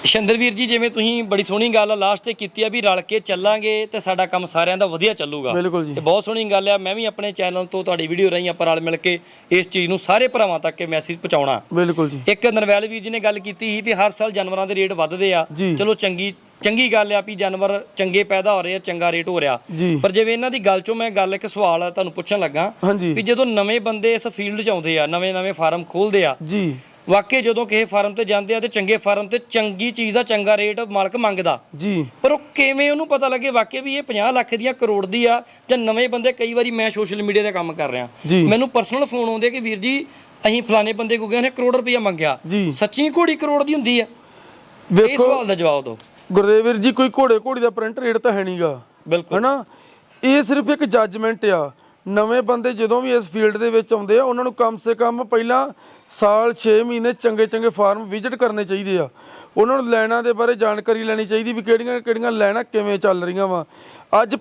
ਸ਼ਿੰਦਰਵੀਰ ਜੀ ਜਿਵੇਂ ਤੁਸੀਂ ਬੜੀ ਸੋਹਣੀ ਗੱਲ ਲਾਸਟ ਤੇ ਕੀਤੀ ਆ ਵੀ ਰਲ ਕੇ ਚੱਲਾਂਗੇ ਤੇ ਸਾਡਾ ਕੰਮ ਸਾਰਿਆਂ ਦਾ ਵਧੀਆ ਚੱਲੂਗਾ। ਬਿਲਕੁਲ ਜੀ। ਤੇ ਬਹੁਤ ਸੋਹਣੀ ਗੱਲ ਆ ਮੈਂ ਵੀ ਆਪਣੇ ਚੈਨਲ ਤੋਂ ਤੁਹਾਡੀ ਵੀਡੀਓ ਰਾਹੀਂ ਆਪਾਂ ਰਲ ਮਿਲ ਕੇ ਇਸ ਚੀਜ਼ ਨੂੰ ਸਾਰੇ ਭਰਾਵਾਂ ਤੱਕ ਇਹ ਮੈਸੇਜ ਪਹੁੰਚਾਉਣਾ। ਬਿਲਕੁਲ ਜੀ। ਇੱਕ ਨਰਵੈਲ ਵੀਰ ਜੀ ਨੇ ਗੱਲ ਕੀਤੀ ਸੀ ਵੀ ਹਰ ਸਾਲ ਜਾਨਵਰਾਂ ਦੇ ਰੇਟ ਵੱਧਦੇ ਆ। ਚਲੋ ਚੰਗੀ ਚੰਗੀ ਗੱਲ ਆ ਵੀ ਜਾਨਵਰ ਚੰਗੇ ਪੈਦਾ ਹੋ ਰਹੇ ਆ ਚੰਗਾ ਰੇਟ ਹੋ ਰਿਹਾ। ਪਰ ਜਿਵੇਂ ਇਹਨਾਂ ਦੀ ਗੱਲ ਚੋਂ ਮੈਂ ਗੱਲ ਇੱਕ ਸਵਾਲ ਤੁਹਾਨੂੰ ਪੁੱਛਣ ਲੱਗਾ ਵੀ ਜਦੋਂ ਨਵੇਂ ਬੰਦੇ ਇਸ ਫੀਲਡ 'ਚ ਆਉਂਦੇ ਆ ਨਵੇਂ ਨਵੇਂ ਫਾਰਮ ਖੋਲਦੇ ਆ ਜੀ। ਵਾਕਈ ਜਦੋਂ ਕਿਸੇ ਫਾਰਮ ਤੇ ਜਾਂਦੇ ਆ ਤੇ ਚੰਗੇ ਫਾਰਮ ਤੇ ਚੰਗੀ ਚੀਜ਼ ਦਾ ਚੰਗਾ ਰੇਟ ਮਾਲਕ ਮੰਗਦਾ। ਜੀ। ਪਰ ਉਹ ਕਿਵੇਂ ਉਹਨੂੰ ਪਤਾ ਲੱਗੇ ਵਾਕਈ ਵੀ ਇਹ 50 ਲੱਖ ਦੀਆਂ ਕਰੋੜ ਦੀ ਆ ਜਾਂ ਨਵੇਂ ਬੰਦੇ ਕਈ ਵਾਰੀ ਮੈਂ ਸੋਸ਼ਲ ਮੀਡੀਆ ਤੇ ਕੰਮ ਕਰ ਰਿਹਾ। ਮੈਨੂੰ ਪਰਸਨਲ ਫੋਨ ਆਉਂਦੇ ਕਿ ਵੀਰ ਜੀ ਅਸੀਂ ਫਲਾਣੇ ਬੰਦੇ ਕੋ ਗਏ ਉਹਨੇ ਕਰੋੜ ਰੁਪਇਆ ਮੰਗਿਆ। ਸੱਚੀ ਘੋੜੀ ਕਰੋੜ ਦੀ ਹੁੰਦੀ ਆ। ਇਹ ਵੇਖੋ। ਸਵਾਲ ਦਾ ਜਵਾਬ ਦਿਓ। ਗੁਰਦੇਵ ਵੀਰ ਜੀ ਕੋਈ ਘੋੜੇ ਘੋੜੀ ਦਾ ਪ੍ਰਿੰਟ ਰੇਟ ਤਾਂ ਹੈ ਨਹੀਂਗਾ ਬਿਲਕੁਲ। ਹਨਾ? ਇਹ ਸਿਰਫ ਇੱਕ ਜੱਜਮੈਂਟ ਆ। ਨਵੇਂ ਬੰਦੇ ਜਦੋਂ ਵੀ ਇਸ ਫੀਲਡ ਦੇ ਵਿੱਚ ਆਉਂਦੇ ਆ ਉਹਨਾਂ ਨੂੰ ਕਮ ਸੇ ਕਮ ਪਹਿਲਾਂ ਸਾਲ 6 ਮਹੀਨੇ ਚੰਗੇ ਚੰਗੇ ਫਾਰਮ ਵਿਜ਼ਿਟ ਕਰਨੇ ਚਾਹੀਦੇ ਆ। ਉਹਨਾਂ ਨੂੰ ਲੈਣਾ ਦੇ ਬਾਰੇ ਜਾਣਕਾਰੀ ਲੈਣੀ ਚਾਹੀਦੀ ਵੀ ਕਿਹੜੀਆਂ ਕਿਹੜੀਆਂ ਲੈਣਾ ਕਿਵੇਂ ਚੱਲ ਰਹੀਆਂ ਵਾ। ਅੱਜ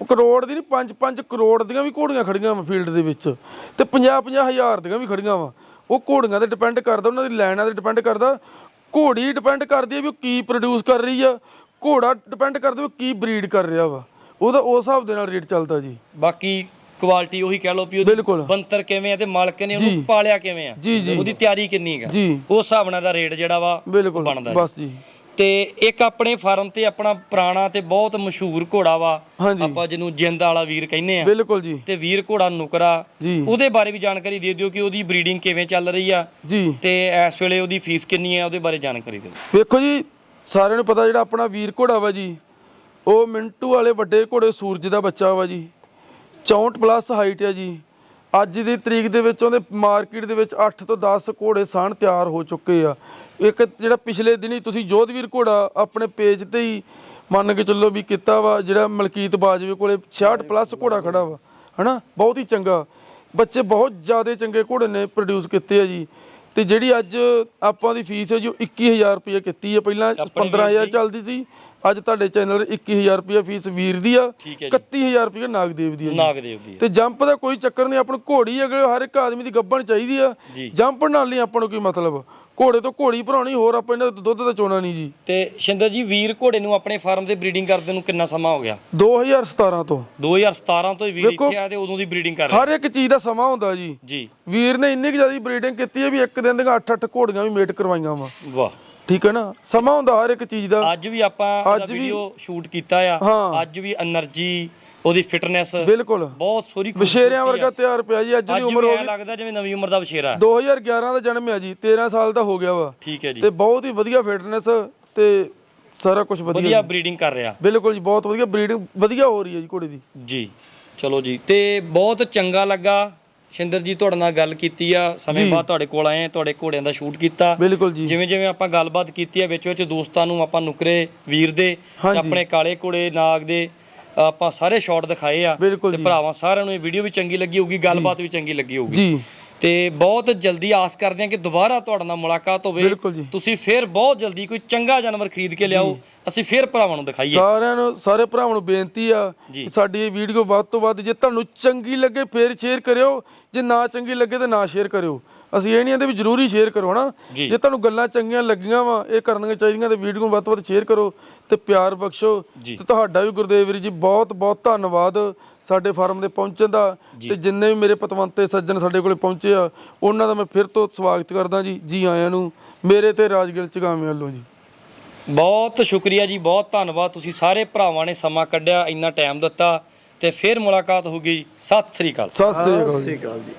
ਕਰੋੜ ਦੀ ਨਹੀਂ 5-5 ਕਰੋੜ ਦੀਆਂ ਵੀ ਘੋੜੀਆਂ ਖੜੀਆਂ ਵਾ ਫੀਲਡ ਦੇ ਵਿੱਚ। ਤੇ 50-50 ਹਜ਼ਾਰ ਦੀਆਂ ਵੀ ਖੜੀਆਂ ਵਾ। ਉਹ ਘੋੜੀਆਂ ਤੇ ਡਿਪੈਂਡ ਕਰਦਾ ਉਹਨਾਂ ਦੀ ਲੈਣਾ ਤੇ ਡਿਪੈਂਡ ਕਰਦਾ। ਘੋੜੀ ਡਿਪੈਂਡ ਕਰਦੀ ਹੈ ਵੀ ਉਹ ਕੀ ਪ੍ਰੋਡਿਊਸ ਕਰ ਰਹੀ ਆ ਘੋੜਾ ਡਿਪੈਂਡ ਕਰਦਾ ਵੀ ਉਹ ਕੀ ਬਰੀਡ ਕਰ ਰਿਹਾ ਵਾ। ਉਹਦਾ ਉਸ ਹਿਸਾਬ ਦੇ ਨਾਲ ਰੇਟ ਚੱਲਦਾ ਜੀ। ਬਾਕੀ ਕੁਆਲਿਟੀ ਉਹੀ ਕਹਿ ਲਓ ਵੀ ਉਹਦੀ ਬਿਲਕੁਲ। ਬੰਤਰ ਕਿਵੇਂ ਆ ਤੇ ਮਾਲਕ ਨੇ ਉਹਨੂੰ ਪਾਲਿਆ ਕਿਵੇਂ ਆ? ਜੀ ਜੀ। ਉਹਦੀ ਤਿਆਰੀ ਕਿੰਨੀ ਹੈ ਜੀ। ਉਸ ਹਿਸਾਬ ਨਾਲ ਦਾ ਰੇਟ ਜਿਹੜਾ ਵਾ ਬਿਲਕੁਲ। ਬਣਦਾ ਬਸ ਜੀ। ਤੇ ਇੱਕ ਆਪਣੇ ਫਾਰਮ ਤੇ ਆਪਣਾ ਪੁਰਾਣਾ ਤੇ ਬਹੁਤ ਮਸ਼ਹੂਰ ਘੋੜਾ ਵਾ। ਆਪਾਂ ਜਿਹਨੂੰ ਜਿੰਦ ਵਾਲਾ ਵੀਰ ਕਹਿੰਦੇ ਆ। ਬਿਲਕੁਲ ਜੀ। ਤੇ ਵੀਰ ਘੋੜਾ ਨੁਕਰਾ। ਉਹਦੇ ਬਾਰੇ ਵੀ ਜਾਣਕਾਰੀ ਦੇ ਦਿਓ ਕਿ ਉਹਦੀ ਬਰੀਡਿੰਗ ਕਿਵੇਂ ਚੱਲ ਰਹੀ ਆ। ਜੀ। ਤੇ ਇਸ ਵੇਲੇ ਉਹਦੀ ਫੀਸ ਕਿੰਨੀ ਹੈ ਉਹਦੇ ਬਾਰੇ ਜਾਣਕਾਰੀ ਦਿਓ। ਵੇਖੋ ਜੀ ਸਾਰਿਆਂ ਨੂੰ ਪਤਾ ਜਿਹੜਾ ਆਪਣਾ ਵੀਰ ਘੋੜਾ ਵਾ ਜੀ ਉਹ ਮਿੰਟੂ ਵਾਲੇ ਵੱਡੇ ਘੋੜੇ ਸੂਰਜ ਦਾ ਬੱਚਾ ਵਾ ਜੀ। 64 ਪਲੱਸ ਹਾਈਟ ਹੈ ਜੀ। ਅੱਜ ਦੀ ਤਰੀਕ ਦੇ ਵਿੱਚ ਉਹਦੇ ਮਾਰਕੀਟ ਦੇ ਵਿੱਚ 8 ਤੋਂ 10 ਘੋੜੇ ਸਾਣ ਤਿਆਰ ਹੋ ਚੁੱਕੇ ਆ। ਇੱਕ ਜਿਹੜਾ ਪਿਛਲੇ ਦਿਨੀ ਤੁਸੀਂ ਜੋਧਵੀਰ ਘੋੜਾ ਆਪਣੇ ਪੇਜ ਤੇ ਹੀ ਮੰਨ ਕੇ ਚੱਲੋ ਵੀ ਕੀਤਾ ਵਾ ਜਿਹੜਾ ਮਲਕੀਤ ਬਾਜਵੇ ਕੋਲੇ 66 ਪਲੱਸ ਘੋੜਾ ਖੜਾ ਵਾ ਹਨਾ? ਬਹੁਤ ਹੀ ਚੰਗਾ। ਬੱਚੇ ਬਹੁਤ ਜ਼ਿਆਦਾ ਚੰਗੇ ਘੋੜੇ ਨੇ ਪ੍ਰੋਡਿਊਸ ਕੀਤੇ ਆ ਜੀ। ਤੇ ਜਿਹੜੀ ਅੱਜ ਆਪਾਂ ਦੀ ਫੀਸ ਹੈ ਜੀ ਉਹ 21000 ਰੁਪਏ ਕੀਤੀ ਹੈ ਪਹਿਲਾਂ 15000 ਚੱਲਦੀ ਸੀ ਅੱਜ ਤੁਹਾਡੇ ਚੈਨਲ 21000 ਰੁਪਏ ਫੀਸ ਵੀਰ ਦੀ ਆ ਠੀਕ ਹੈ ਜੀ। 31000 ਰੁਪਏ ਨਾਗਦੇਵ ਦੀ ਆ ਜੀ। ਨਾਗਦੇਵ ਦੀ ਤੇ ਜੰਪ ਦਾ ਕੋਈ ਚੱਕਰ ਨਹੀਂ ਆਪਾਂ ਨੂੰ ਘੋੜੀ ਅਗਲੇ ਹਰ ਇੱਕ ਆਦਮੀ ਦੀ ਗੱਬਣ ਚਾਹੀਦੀ ਆ। ਜੀ। ਜੰਪ ਨਾਲ ਨਹੀਂ ਆਪਾਂ ਨੂੰ ਕੀ ਮਤਲਬ। ਘੋੜੇ ਤੋਂ ਘੋੜੀ ਭਰਾਉਣੀ ਹੋਰ ਆਪਾਂ ਇਹਨਾਂ ਦਾ ਦੁੱਧ ਦਾ ਚੋਣਾ ਨਹੀਂ ਜੀ। ਤੇ ਸ਼ਿੰਦਰ ਜੀ ਵੀਰ ਘੋੜੇ ਨੂੰ ਆਪਣੇ ਫਾਰਮ ਤੇ ਬਰੀਡਿੰਗ ਕਰਦੇ ਨੂੰ ਕਿੰਨਾ ਸਮਾਂ ਹੋ ਗਿਆ? 2017 ਤੋਂ। 2017 ਤੋਂ ਹੀ ਵੀਰ ਇੱਥੇ ਆ ਤੇ ਉਦੋਂ ਦੀ ਬਰੀਡਿੰਗ ਕਰ ਰਿਹਾ ਹਰ ਇੱਕ ਚੀਜ਼ ਦਾ ਸਮਾਂ ਹੁੰਦਾ ਜੀ। ਜੀ। ਵੀਰ ਨੇ ਇੰਨੀ ਕੁ ਜ਼ਿਆਦਾ ਬਰੀਡਿੰਗ ਕੀਤੀ ਹੈ ਵੀ ਇੱਕ ਦਿਨ ਦੀਆਂ 8-8 ਘੋੜੀਆਂ ਵੀ ਮੇਟ ਕਰਵਾਈਆਂ ਵਾ। ਵਾਹ। ਠੀਕ ਹੈ ਨਾ? ਸਮਾਂ ਹੁੰਦਾ ਹਰ ਇੱਕ ਚੀਜ਼ ਦਾ। ਅੱਜ ਵੀ ਆਪਾਂ ਅੱਜ ਵੀ- ਸ਼ੂਟ ਕੀਤਾ ਆ। ਅੱਜ ਵੀ એનર્ਜੀ ਉਹਦੀ ਫਿਟਨੈਸ ਬਿਲਕੁਲ। ਬਹੁਤ ਸੋਰੀ ਬਸ਼ੇਰਿਆਂ ਵਰਗਾ ਤਿਆਰ ਪਿਆ ਜੀ ਅੱਜ ਦੀ ਉਮਰ ਹੋ ਗਈ। ਲੱਗਦਾ ਜਿਵੇਂ ਨਵੀਂ ਉਮਰ ਦਾ ਬਸ਼ੇਰਾ 2011 ਦਾ ਜਨਮ ਹੈ ਜੀ 13 ਸਾਲ ਦਾ ਹੋ ਗਿਆ ਵਾ। ਠੀਕ ਹੈ ਜੀ। ਤੇ ਬਹੁਤ ਹੀ ਵਧੀਆ ਫਿਟਨੈਸ ਤੇ ਸਾਰਾ ਕੁਝ ਵਧੀਆ ਵਧੀਆ ਬਰੀਡਿੰਗ ਕਰ ਰਿਹਾ। ਬਿਲਕੁਲ ਜੀ ਬਹੁਤ ਵਧੀਆ ਬਰੀਡਿੰਗ ਵਧੀਆ ਹੋ ਰਹੀ ਹੈ ਜੀ ਘੋੜੇ ਦੀ। ਜੀ ਚਲੋ ਜੀ। ਤੇ ਬਹੁਤ ਚੰਗਾ ਲੱਗਾ। ਸ਼ਿੰਦਰ ਜੀ ਤੁਹਾਡੇ ਨਾਲ ਗੱਲ ਕੀਤੀ ਆ ਸਮੇਂ ਬਾਅਦ ਤੁਹਾਡੇ ਕੋਲ ਆਏ ਆ ਤੁਹਾਡੇ ਘੋੜਿਆਂ ਦਾ ਸ਼ੂਟ ਕੀਤਾ। ਬਿਲਕੁਲ ਜੀ। ਜਿਵੇਂ ਜਿਵੇਂ ਆਪਾਂ ਗੱਲਬਾਤ ਕੀਤੀ ਆ ਵਿੱਚ ਵਿੱਚ ਦੋਸਤਾਂ ਨੂੰ ਆਪਾਂ ਨੁਕਰੇ ਵੀਰ ਦੇ ਤੇ। ਆਪਣੇ ਕਾਲੇ ਘੋੜੇ ਨਾਗ ਦੇ ਆਪਾਂ ਸਾਰੇ ਸ਼ਾਟ ਦਿਖਾਏ ਆ। ਤੇ ਭਰਾਵਾਂ ਸਾਰਿਆਂ ਨੂੰ ਇਹ ਵੀਡੀਓ ਵੀ ਚੰਗੀ ਲੱਗੀ ਹੋਊਗੀ ਗੱਲਬਾਤ ਵੀ ਚੰਗੀ ਲੱਗੀ ਹੋਊਗੀ। ਜੀ। ਤੇ ਬਹੁਤ ਜਲਦੀ ਆਸ ਕਰਦੇ ਹਾਂ ਕਿ ਦੁਬਾਰਾ ਤੁਹਾਡੇ ਨਾਲ ਮੁਲਾਕਾਤ ਹੋਵੇ। ਤੁਸੀਂ ਫੇਰ ਬਹੁਤ ਜਲਦੀ ਕੋਈ ਚੰਗਾ ਜਾਨਵਰ ਖਰੀਦ ਕੇ ਲਿਆਓ। ਅਸੀਂ ਫੇਰ ਭਰਾਵਾਂ ਨੂੰ ਦਿਖਾਈਏ। ਸਾਰਿਆਂ ਨੂੰ ਸਾਰੇ ਭਰਾਵਾਂ ਨੂੰ ਬੇਨਤੀ ਆ ਸਾਡੀ ਇਹ ਵੀਡੀਓ ਵੱਧ ਤੋਂ ਵੱਧ ਜੇ ਤੁਹਾਨੂੰ ਚੰਗੀ ਲੱਗੇ ਫੇਰ ਸ਼ੇਅਰ ਕਰਿਓ। ਜੇ ਨਾ ਚੰਗੀ ਲੱਗੇ ਤਾਂ ਨਾ ਸ਼ੇਅਰ ਕਰਿਓ। ਅਸੀਂ ਇਹ ਨਹੀਂ ਆਂਦੇ ਵੀ ਜ਼ਰੂਰੀ ਸ਼ੇਅਰ ਕਰੋ ਹਨਾ? ਜੀ। ਤੁਹਾਨੂੰ ਗੱਲਾਂ ਚੰਗੀਆਂ ਲੱਗੀਆਂ ਵਾ ਇਹ ਕਰਨੀਆਂ ਚਾਹੀਦੀਆਂ ਤੇ ਵੀਡੀਓ ਨੂੰ ਵੱਧ ਤੋਂ ਵੱਧ ਸ਼ੇਅਰ ਕਰੋ ਤੇ ਪਿਆਰ ਬਖਸ਼ੋ। ਤੇ ਤੁਹਾਡਾ ਵੀ ਗੁਰਦੇਵ ਵੀਰ ਜੀ ਬਹੁਤ ਬਹੁਤ ਧੰਨਵਾਦ ਸਾਡੇ ਫਾਰਮ ਦੇ ਪਹੁੰਚਣ ਦਾ। ਤੇ ਜਿੰਨੇ ਵੀ ਮੇਰੇ ਪਤਵੰਤੇ ਸੱਜਣ ਸਾਡੇ ਕੋਲੇ ਪਹੁੰਚੇ ਆ ਉਹਨਾਂ ਦਾ ਮੈਂ ਫਿਰ ਤੋਂ ਸਵਾਗਤ ਕਰਦਾ ਜੀ ਜੀ ਆਇਆਂ ਨੂੰ। ਮੇਰੇ ਤੇ ਰਾਜਗਿਲ ਚਗਾਵੇਂ ਵੱਲੋਂ ਜੀ। ਬਹੁਤ ਸ਼ੁਕਰੀਆ ਜੀ ਬਹੁਤ ਧੰਨਵਾਦ। ਤੁਸੀਂ ਸਾਰੇ ਭਰਾਵਾਂ ਨੇ ਸਮਾਂ ਕੱਢਿਆ ਇੰਨਾ ਟਾਈਮ ਦਿੱਤਾ। ਤੇ ਫੇਰ ਮੁਲਾਕਾਤ ਹੋਊਗੀ ਸਤਿ ਸ੍ਰੀ ਅਕਾਲ। ਸਤਿ ਸ੍ਰੀ ਅਕਾਲ ਜੀ।